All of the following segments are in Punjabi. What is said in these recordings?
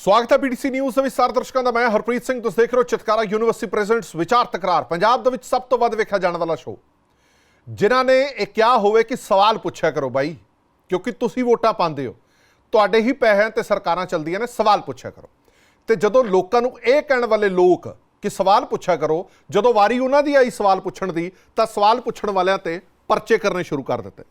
ਸਵਾਗਤ ਹੈ ਪੀਟੀਸੀ ਨਿਊਜ਼ ਦੇ ਵਿਸਤਾਰ ਦਰਸ਼ਕਾਂ ਦਾ। ਮੈਂ ਹਰਪ੍ਰੀਤ ਸਿੰਘ, ਤੁਸੀਂ ਦੇਖ ਰਹੇ ਹੋ ਚਿਤਕਾਰਾ ਯੂਨੀਵਰਸਿਟੀ ਪ੍ਰੈਜ਼ੈਂਟਸ ਵਿਚਾਰ ਤਕਰਾਰ। ਪੰਜਾਬ ਦੇ ਵਿੱਚ ਸਭ ਤੋਂ ਵੱਧ ਵੇਖਿਆ ਜਾਣ ਵਾਲਾ ਸ਼ੋਅ ਜਿਨ੍ਹਾਂ ਨੇ ਇਹ ਕਿਹਾ ਹੋਵੇ ਕਿ ਸਵਾਲ ਪੁੱਛਿਆ ਕਰੋ ਬਾਈ, ਕਿਉਂਕਿ ਤੁਸੀਂ ਵੋਟਾਂ ਪਾਉਂਦੇ ਹੋ। ਤੁਹਾਡੇ ਹੀ ਪੈਸਿਆਂ ਤੇ ਸਰਕਾਰਾਂ ਚੱਲਦੀਆਂ ਨੇ, ਸਵਾਲ ਪੁੱਛਿਆ ਕਰੋ। ਤੇ ਜਦੋਂ ਲੋਕਾਂ ਨੂੰ ਇਹ ਕਹਿਣ ਵਾਲੇ ਲੋਕ ਕਿ ਸਵਾਲ ਪੁੱਛਿਆ ਕਰੋ, ਜਦੋਂ ਵਾਰੀ ਉਹਨਾਂ ਦੀ ਆਈ ਸਵਾਲ ਪੁੱਛਣ ਦੀ, ਤਾਂ ਸਵਾਲ ਪੁੱਛਣ ਵਾਲਿਆਂ ਤੇ ਪਰਚੇ ਕਰਨੇ ਸ਼ੁਰੂ ਕਰ ਦਿੱਤੇ।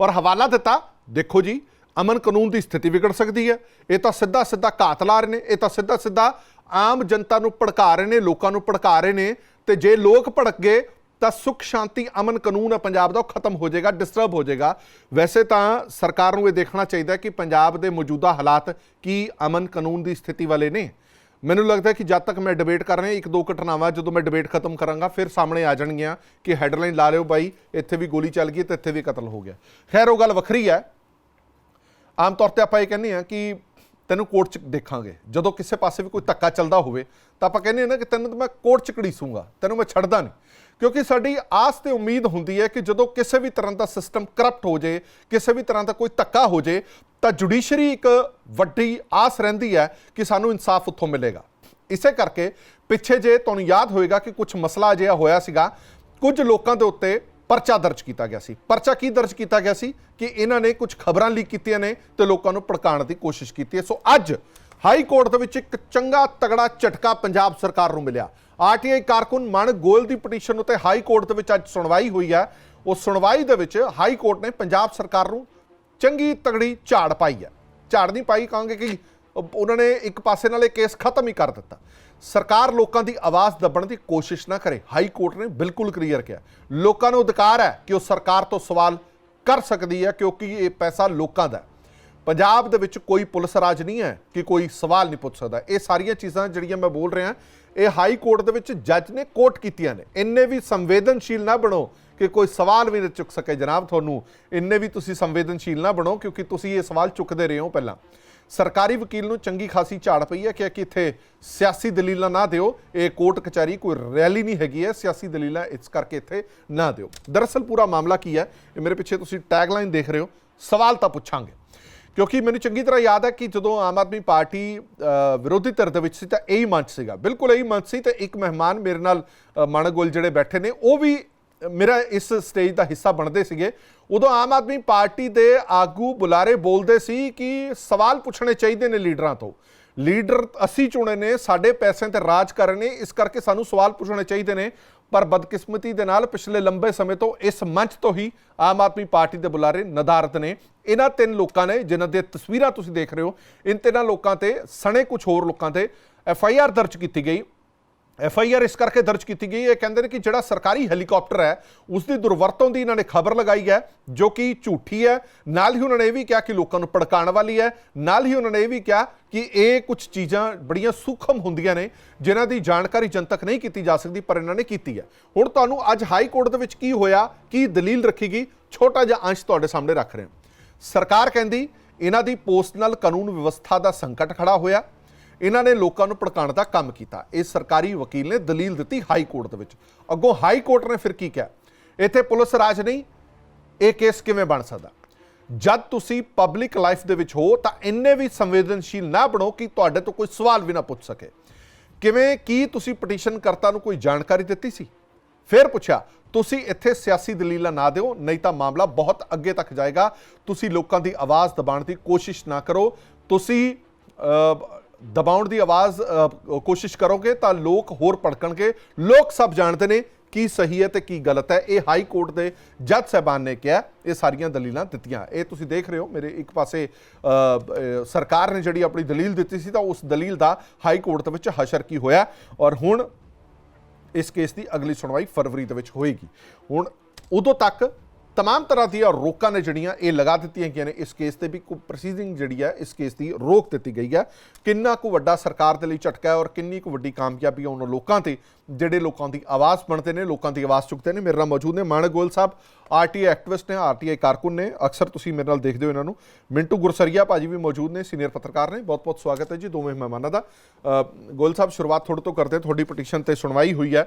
ਔਰ ਹਵਾਲਾ ਦਿੱਤਾ, ਦੇਖੋ ਜੀ ਅਮਨ ਕਾਨੂੰਨ ਦੀ ਸਥਿਤੀ ਵਿਗੜ ਸਕਦੀ ਹੈ। ਇਹ ਤਾਂ ਸਿੱਧਾ ਸਿੱਧਾ ਘਾਤ ਲਾ ਰਹੇ ਨੇ, ਇਹ ਤਾਂ ਸਿੱਧਾ ਸਿੱਧਾ ਆਮ ਜਨਤਾ ਨੂੰ ਭੜਕਾ ਰਹੇ ਨੇ, ਲੋਕਾਂ ਨੂੰ ਭੜਕਾ ਰਹੇ ਨੇ ਤੇ ਜੇ ਲੋਕ ਭੜਕ ਗਏ ਤਾਂ ਸੁਖ ਸ਼ਾਂਤੀ ਅਮਨ ਕਾਨੂੰਨ ਹੈ ਪੰਜਾਬ ਦਾ ਉਹ ਖਤਮ ਹੋ ਜਾਏਗਾ ਡਿਸਟਰਬ ਹੋ ਜਾਏਗਾ। ਵੈਸੇ ਤਾਂ ਸਰਕਾਰ ਨੂੰ ਇਹ ਦੇਖਣਾ ਚਾਹੀਦਾ ਕਿ ਪੰਜਾਬ ਦੇ ਮੌਜੂਦਾ ਹਾਲਾਤ ਕੀ ਅਮਨ ਕਾਨੂੰਨ ਦੀ ਸਥਿਤੀ ਵਾਲੇ ਨੇ। ਮੈਨੂੰ ਲੱਗਦਾ ਕਿ ਜਦ ਤੱਕ ਮੈਂ ਡਿਬੇਟ ਕਰ ਰਿਹਾ, ਇੱਕ ਦੋ ਘਟਨਾਵਾਂ ਜਦੋਂ ਮੈਂ ਡਿਬੇਟ ਖਤਮ ਕਰਾਂਗਾ, ਫਿਰ ਸਾਹਮਣੇ ਆ ਜਾਣਗੀਆਂ ਕਿ ਹੈਡਲਾਈਨ ਲਾ ਲਿਓ ਬਾਈ, ਇੱਥੇ ਵੀ ਗੋਲੀ ਚੱਲ ਗਈ ਤੇ ਇੱਥੇ ਵੀ ਕਤਲ ਹੋ ਗਿਆ। ਖੈਰ, ਉਹ ਗੱਲ ਵੱਖਰੀ ਹੈ। ਆਮ ਤੌਰ ਤੇ ਆਪਾਂ ਇਹ ਕਹਿੰਦੇ ਆ ਕਿ ਤੈਨੂੰ ਕੋਰਟ 'ਚ ਦੇਖਾਂਗੇ। ਜਦੋਂ ਕਿਸੇ ਪਾਸੇ ਵੀ ਕੋਈ ਧੱਕਾ ਚੱਲਦਾ ਹੋਵੇ, ਤਾਂ ਆਪਾਂ ਕਹਿੰਦੇ ਆ ਨਾ ਕਿ ਤੈਨੂੰ ਮੈਂ ਕੋਰਟ 'ਚ ਕੜੀਸੂੰਗਾ ਤੈਨੂੰ ਮੈਂ ਛੱਡਦਾ ਨਹੀਂ। ਕਿਉਂਕਿ ਸਾਡੀ ਆਸ ਤੇ ਉਮੀਦ ਹੁੰਦੀ ਹੈ ਕਿ ਜਦੋਂ ਕਿਸੇ ਵੀ ਤਰ੍ਹਾਂ ਦਾ ਸਿਸਟਮ ਕਰਪਟ ਹੋ ਜੇ ਕਿਸੇ ਵੀ ਤਰ੍ਹਾਂ ਦਾ ਕੋਈ ਧੱਕਾ ਹੋ ਜੇ ਤਾਂ ਜੁਡੀਸ਼ਰੀ ਇੱਕ ਵੱਡੀ ਆਸ ਰਹਿੰਦੀ ਹੈ ਕਿ ਸਾਨੂੰ ਇਨਸਾਫ ਉੱਥੋਂ ਮਿਲੇਗਾ। ਇਸੇ ਕਰਕੇ ਪਿੱਛੇ ਜੇ ਤੁਹਾਨੂੰ ਯਾਦ ਹੋਏਗਾ ਕਿ ਕੁਝ ਮਸਲਾ ਅਜਿਹਾ ਹੋਇਆ ਸੀਗਾ, ਕੁਝ ਲੋਕਾਂ ਦੇ ਉੱਤੇ ਪਰਚਾ ਦਰਜ ਕੀਤਾ ਗਿਆ ਸੀ। ਪਰਚਾ ਕੀ ਦਰਜ ਕੀਤਾ ਗਿਆ ਸੀ ਕਿ ਇਹਨਾਂ ਨੇ ਕੁਝ ਖਬਰਾਂ ਲੀਕ ਕੀਤੀਆਂ ਨੇ ਤੇ ਲੋਕਾਂ ਨੂੰ ਭੜਕਾਉਣ ਦੀ ਕੋਸ਼ਿਸ਼ ਕੀਤੀ ਹੈ। ਸੋ ਅੱਜ ਹਾਈ ਕੋਰਟ ਦੇ ਵਿੱਚ ਇੱਕ ਚੰਗਾ ਤਗੜਾ ਝਟਕਾ ਪੰਜਾਬ ਸਰਕਾਰ ਨੂੰ ਮਿਲਿਆ। ਆਰਟੀਆਈ ਕਾਰਕੁਨ ਮਨ ਗੋਇਲ ਦੀ ਪਟੀਸ਼ਨ ਉੱਤੇ ਹਾਈ ਕੋਰਟ ਦੇ ਵਿੱਚ ਅੱਜ ਸੁਣਵਾਈ ਹੋਈ ਹੈ। ਉਹ ਸੁਣਵਾਈ ਦੇ ਵਿੱਚ ਹਾਈ ਕੋਰਟ ਨੇ ਪੰਜਾਬ ਸਰਕਾਰ ਨੂੰ ਚੰਗੀ ਤਗੜੀ ਝਾੜ ਪਾਈ ਹੈ। ਝਾੜ ਨਹੀਂ ਪਾਈ, ਕਹਾਂਗੇ ਕਿ ਉਹਨਾਂ ਨੇ ਇੱਕ ਪਾਸੇ ਨਾਲ ਇਹ ਕੇਸ ਖਤਮ ਹੀ ਕਰ ਦਿੱਤਾ। ਸਰਕਾਰ ਲੋਕਾਂ ਦੀ ਆਵਾਜ਼ ਦੱਬਣ ਦੀ ਕੋਸ਼ਿਸ਼ ਨਾ ਕਰੇ। ਹਾਈ ਕੋਰਟ ਨੇ ਬਿਲਕੁਲ ਕਲੀਅਰ ਕਿਹਾ। ਲੋਕਾਂ ਨੂੰ ਅਧਿਕਾਰ ਹੈ ਕਿ ਉਹ ਸਰਕਾਰ ਤੋਂ ਸਵਾਲ ਕਰ ਸਕਦੀ ਹੈ, ਕਿਉਂਕਿ ਇਹ ਪੈਸਾ ਲੋਕਾਂ ਦਾ ਪੰਜਾਬ ਦੇ ਵਿੱਚ ਕੋਈ ਪੁਲਿਸ ਰਾਜ ਨਹੀਂ ਹੈ ਕਿ ਕੋਈ ਸਵਾਲ ਨਹੀਂ ਪੁੱਛ ਸਕਦਾ। ਇਹ ਸਾਰੀਆਂ ਚੀਜ਼ਾਂ ਜਿਹੜੀਆਂ ਮੈਂ ਬੋਲ ਰਿਹਾ, ਇਹ ਹਾਈ ਕੋਰਟ ਦੇ ਵਿੱਚ ਜੱਜ ਨੇ ਕੋਟ ਕੀਤੀਆਂ ਨੇ। ਇੰਨੇ ਵੀ ਸੰਵੇਦਨਸ਼ੀਲ ਨਾ ਬਣੋ ਕਿ ਕੋਈ ਸਵਾਲ ਵੀ ਨਾ ਚੁੱਕ ਸਕੇ। ਜਨਾਬ, ਤੁਹਾਨੂੰ ਇੰਨੇ ਵੀ ਤੁਸੀਂ ਸੰਵੇਦਨਸ਼ੀਲ ਨਾ ਬਣੋ, ਕਿਉਂਕਿ ਤੁਸੀਂ ਇਹ ਸਵਾਲ ਚੁੱਕਦੇ ਰਹੇ ਹੋ ਪਹਿਲਾਂ। ਸਰਕਾਰੀ ਵਕੀਲ ਨੂੰ ਚੰਗੀ ਖਾਸੀ ਝਾੜ ਪਈ ਹੈ ਕਿ ਇੱਥੇ ਸਿਆਸੀ ਦਲੀਲਾਂ ਨਾ ਦਿਓ। ਇਹ ਕੋਰਟ ਕਚਹਿਰੀ ਕੋਈ ਰੈਲੀ ਨਹੀਂ ਹੈਗੀ ਹੈ। ਸਿਆਸੀ ਦਲੀਲਾਂ ਇਸ ਕਰਕੇ ਇੱਥੇ ਨਾ ਦਿਓ। ਦਰਅਸਲ ਪੂਰਾ ਮਾਮਲਾ ਕੀ ਹੈ? ਇਹ ਮੇਰੇ ਪਿੱਛੇ ਤੁਸੀਂ ਟੈਗਲਾਈਨ ਦੇਖ ਰਹੇ ਹੋ। ਸਵਾਲ ਤਾਂ ਪੁੱਛਾਂਗੇ। ਕਿਉਂਕਿ ਮੈਨੂੰ ਚੰਗੀ ਤਰ੍ਹਾਂ ਯਾਦ ਹੈ ਕਿ ਜਦੋਂ ਆਮ ਆਦਮੀ ਪਾਰਟੀ ਵਿਰੋਧੀ ਧਿਰ ਦੇ ਵਿੱਚ ਸੀ ਤਾਂ ਇਹੀ ਮੰਚ ਸੀਗਾ। ਬਿਲਕੁਲ ਇਹੀ ਮੰਚ ਸੀ ਤੇ ਇੱਕ ਮਹਿਮਾਨ ਮੇਰੇ ਨਾਲ ਅ, ਮਾਣਕ ਜਿਹੜੇ ਬੈਠੇ ਨੇ ਉਹ ਵੀ ਮੇਰਾ ਇਸ ਸਟੇਜ ਦਾ ਹਿੱਸਾ ਬਣਦੇ ਸੀਗੇ, ਉਦੋਂ ਆਮ ਆਦਮੀ ਪਾਰਟੀ ਦੇ ਆਗੂ ਬੁਲਾਰੇ ਬੋਲਦੇ ਸੀ ਕਿ ਸਵਾਲ ਪੁੱਛਣੇ ਚਾਹੀਦੇ ਨੇ ਲੀਡਰਾਂ ਤੋਂ। ਲੀਡਰ ਅਸੀਂ ਚੁਣੇ ਨੇ, ਸਾਡੇ ਪੈਸਿਆਂ ਤੇ ਰਾਜ ਕਰ ਰਹੇ ਨੇ, ਇਸ ਕਰਕੇ ਸਾਨੂੰ ਸਵਾਲ ਪੁੱਛਣੇ ਚਾਹੀਦੇ ਨੇ। ਪਰ ਬਦਕਿਸਮਤੀ ਦੇ ਨਾਲ ਪਿਛਲੇ ਲੰਬੇ ਸਮੇਂ ਤੋਂ ਇਸ ਮੰਚ ਤੋਂ ਹੀ ਆਮ ਆਦਮੀ ਪਾਰਟੀ ਦੇ ਬੁਲਾਰੇ ਨਦਾਰਤ ਨੇ। ਇਹਨਾਂ ਤਿੰਨ ਲੋਕਾਂ ਨੇ, ਜਿਨ੍ਹਾਂ ਦੇ ਤਸਵੀਰਾਂ ਤੁਸੀਂ ਦੇਖ ਰਹੇ ਹੋ, ਇਨ ਤਿੰਨਾਂ ਲੋਕਾਂ ਤੇ, ਸਣੇ ਕੁਝ ਹੋਰ ਲੋਕਾਂ ਤੇ ਐਫ ਆਈ ਆਰ ਦਰਜ ਕੀਤੀ ਗਈ। ਐਫ ਆਈ ਆਰ ਇਸ ਕਰਕੇ ਦਰਜ ਕੀਤੀ ਗਈ ਹੈ। ਕਹਿੰਦੇ ਨੇ ਕਿ ਜਿਹੜਾ ਸਰਕਾਰੀ ਹੈਲੀਕਾਪਟਰ ਹੈ, ਉਸ ਦੀ ਦੁਰਵਰਤੋਂ ਦੀ ਇਹਨਾਂ ਨੇ ਖਬਰ ਲਗਾਈ ਹੈ, ਜੋ ਕਿ ਝੂਠੀ ਹੈ। ਨਾਲ ਹੀ ਉਹਨਾਂ ਨੇ ਇਹ ਵੀ ਕਿਹਾ ਕਿ ਲੋਕਾਂ ਨੂੰ ਭੜਕਾਉਣ ਵਾਲੀ ਹੈ। ਨਾਲ ਹੀ ਉਹਨਾਂ ਨੇ ਇਹ ਵੀ ਕਿਹਾ ਕਿ ਇਹ ਕੁਝ ਚੀਜ਼ਾਂ ਬੜੀਆਂ ਸੂਖਮ ਹੁੰਦੀਆਂ ਨੇ, ਜਿਨ੍ਹਾਂ ਦੀ ਜਾਣਕਾਰੀ ਜਨਤਕ ਨਹੀਂ ਕੀਤੀ ਜਾ ਸਕਦੀ, ਪਰ ਇਹਨਾਂ ਨੇ ਕੀਤੀ ਹੈ। ਹੁਣ ਤੁਹਾਨੂੰ ਅੱਜ ਹਾਈ ਕੋਰਟ ਦੇ ਵਿੱਚ ਕੀ ਹੋਇਆ, ਕੀ ਦਲੀਲ ਰੱਖੀ ਗਈ, ਛੋਟਾ ਜਿਹਾ ਅੰਸ਼ ਤੁਹਾਡੇ ਸਾਹਮਣੇ ਰੱਖ ਰਹੇ। ਹਾਂ ਸਰਕਾਰ ਕਹਿੰਦੀ, ਇਹਨਾਂ ਦੀ ਪੋਸਟ ਨਾਲ ਕਾਨੂੰਨ ਵਿਵਸਥਾ ਦਾ ਸੰਕਟ ਖੜਾ ਹੋਇਆ। ਇਹਨਾਂ ਨੇ ਲੋਕਾਂ ਨੂੰ ਭੜਕਾਉਣ ਦਾ ਕੰਮ ਕੀਤਾ। ਇਹ ਸਰਕਾਰੀ ਵਕੀਲ ਨੇ ਦਲੀਲ ਦਿੱਤੀ ਹਾਈ ਕੋਰਟ ਦੇ ਵਿੱਚ। ਅੱਗੋਂ ਹਾਈ ਕੋਰਟ ਨੇ ਫਿਰ ਕੀ ਕਿਹਾ? ਇੱਥੇ ਪੁਲਿਸ ਰਾਜ ਨਹੀਂ, ਇਹ ਕੇਸ ਕਿਵੇਂ ਬਣ ਸਕਦਾ? ਜਦ ਤੁਸੀਂ ਪਬਲਿਕ ਲਾਈਫ ਦੇ ਵਿੱਚ ਹੋ, ਤਾਂ ਇੰਨੇ ਵੀ ਸੰਵੇਦਨਸ਼ੀਲ ਨਾ ਬਣੋ ਕਿ ਤੁਹਾਡੇ ਤੋਂ ਕੋਈ ਸਵਾਲ ਵੀ ਨਾ ਪੁੱਛ ਸਕੇ। ਕਿਵੇਂ, ਕੀ ਤੁਸੀਂ ਪਟੀਸ਼ਨ ਕਰਤਾ ਨੂੰ ਕੋਈ ਜਾਣਕਾਰੀ ਦਿੱਤੀ ਸੀ? ਫਿਰ ਪੁੱਛਿਆ, ਤੁਸੀਂ ਇੱਥੇ ਸਿਆਸੀ ਦਲੀਲਾਂ ਨਾ ਦਿਓ, ਨਹੀਂ ਤਾਂ ਮਾਮਲਾ ਬਹੁਤ ਅੱਗੇ ਤੱਕ ਜਾਏਗਾ। ਤੁਸੀਂ ਲੋਕਾਂ ਦੀ ਆਵਾਜ਼ ਦਬਾਉਣ ਦੀ ਕੋਸ਼ਿਸ਼ ਨਾ ਕਰੋ। ਤੁਸੀਂ ਦਬਾਉਣ ਦੀ ਆਵਾਜ਼ ਕੋਸ਼ਿਸ਼ ਕਰੋਗੇ ਤਾਂ ਲੋਕ ਹੋਰ ਭੜਕਣਗੇ। ਲੋਕ ਸਭ ਜਾਣਦੇ ਨੇ ਕੀ ਸਹੀ ਹੈ ਤੇ ਕੀ ਗਲਤ ਹੈ। ਇਹ ਹਾਈ ਕੋਰਟ ਦੇ ਜੱਜ ਸਾਹਿਬਾਨ ਨੇ ਕਿਹਾ, ਇਹ ਸਾਰੀਆਂ ਦਲੀਲਾਂ ਦਿੱਤੀਆਂ। ਇਹ ਤੁਸੀਂ ਦੇਖ ਰਹੇ ਹੋ, ਮੇਰੇ ਇੱਕ ਪਾਸੇ ਸਰਕਾਰ ਨੇ ਜਿਹੜੀ ਆਪਣੀ ਦਲੀਲ ਦਿੱਤੀ ਸੀ ਤਾਂ ਉਸ ਦਲੀਲ ਦਾ ਹਾਈ ਕੋਰਟ ਦੇ ਵਿੱਚ ਹਸ਼ਰ ਕੀ ਹੋਇਆ ਔਰ ਹੁਣ ਇਸ ਕੇਸ ਦੀ ਅਗਲੀ ਸੁਣਵਾਈ ਫਰਵਰੀ ਦੇ ਵਿੱਚ ਹੋਏਗੀ। ਹੁਣ ਉਦੋਂ ਤੱਕ तमाम ਤਰ੍ਹਾਂ ਦੀਆਂ ਰੋਕਾਂ ਨੇ ਜਿਹੜੀਆਂ ਇਹ ਲਗਾ ਦਿੱਤੀਆਂ ਗਈਆਂ ਨੇ ਇਸ ਕੇਸ ਤੇ ਵੀ ਕੋਈ ਪ੍ਰੋਸੀਡਿੰਗ ਜਿਹੜੀ ਹੈ ਇਸ ਕੇਸ ਦੀ ਰੋਕ ਦਿੱਤੀ ਗਈ ਹੈ ਕਿੰਨਾ ਕੁ ਵੱਡਾ ਸਰਕਾਰ ਦੇ ਲਈ ਝਟਕਾ ਹੈ ਔਰ ਕਿੰਨੀ ਕੁ ਵੱਡੀ ਕਾਮਯਾਬੀ ਹੈ ਉਹਨਾਂ ਲੋਕਾਂ ਤੇ ਜਿਹੜੇ ਲੋਕਾਂ ਦੀ ਆਵਾਜ਼ ਬਣਦੇ ਨੇ ਲੋਕਾਂ ਦੀ ਆਵਾਜ਼ ਚੁੱਕਦੇ ਨੇ ਮੇਰੇ ਨਾਲ ਮੌਜੂਦ ਨੇ ਮਾਨਕ ਗੋਇਲ ਸਾਹਿਬ ਆਰਟੀਆਈ ਐਕਟਿਵਿਸਟ ਨੇ ਆਰਟੀਆਈ ਕਾਰਕੁਨ ਨੇ ਅਕਸਰ ਤੁਸੀਂ ਮੇਰੇ ਨਾਲ ਦੇਖਦੇ ਹੋ ਇਹਨਾਂ ਨੂੰ ਮਿੰਟੂ ਗੁਰਸਰੀਆ ਭਾਜੀ ਵੀ ਮੌਜੂਦ ਨੇ ਸੀਨੀਅਰ ਪੱਤਰਕਾਰ ਨੇ ਬਹੁਤ ਬਹੁਤ ਸਵਾਗਤ ਹੈ ਜੀ ਦੋਵੇਂ ਮਹਿਮਾਨਾਂ ਦਾ ਅ, ਗੋਇਲ ਸਾਹਿਬ ਸ਼ੁਰੂਆਤ ਤੁਹਾਡੇ ਤੋਂ ਕਰਦੇ ਹਾਂ ਤੁਹਾਡੀ ਪਟੀਸ਼ਨ ਤੇ ਸੁਣਵਾਈ ਹੋਈ ਹੈ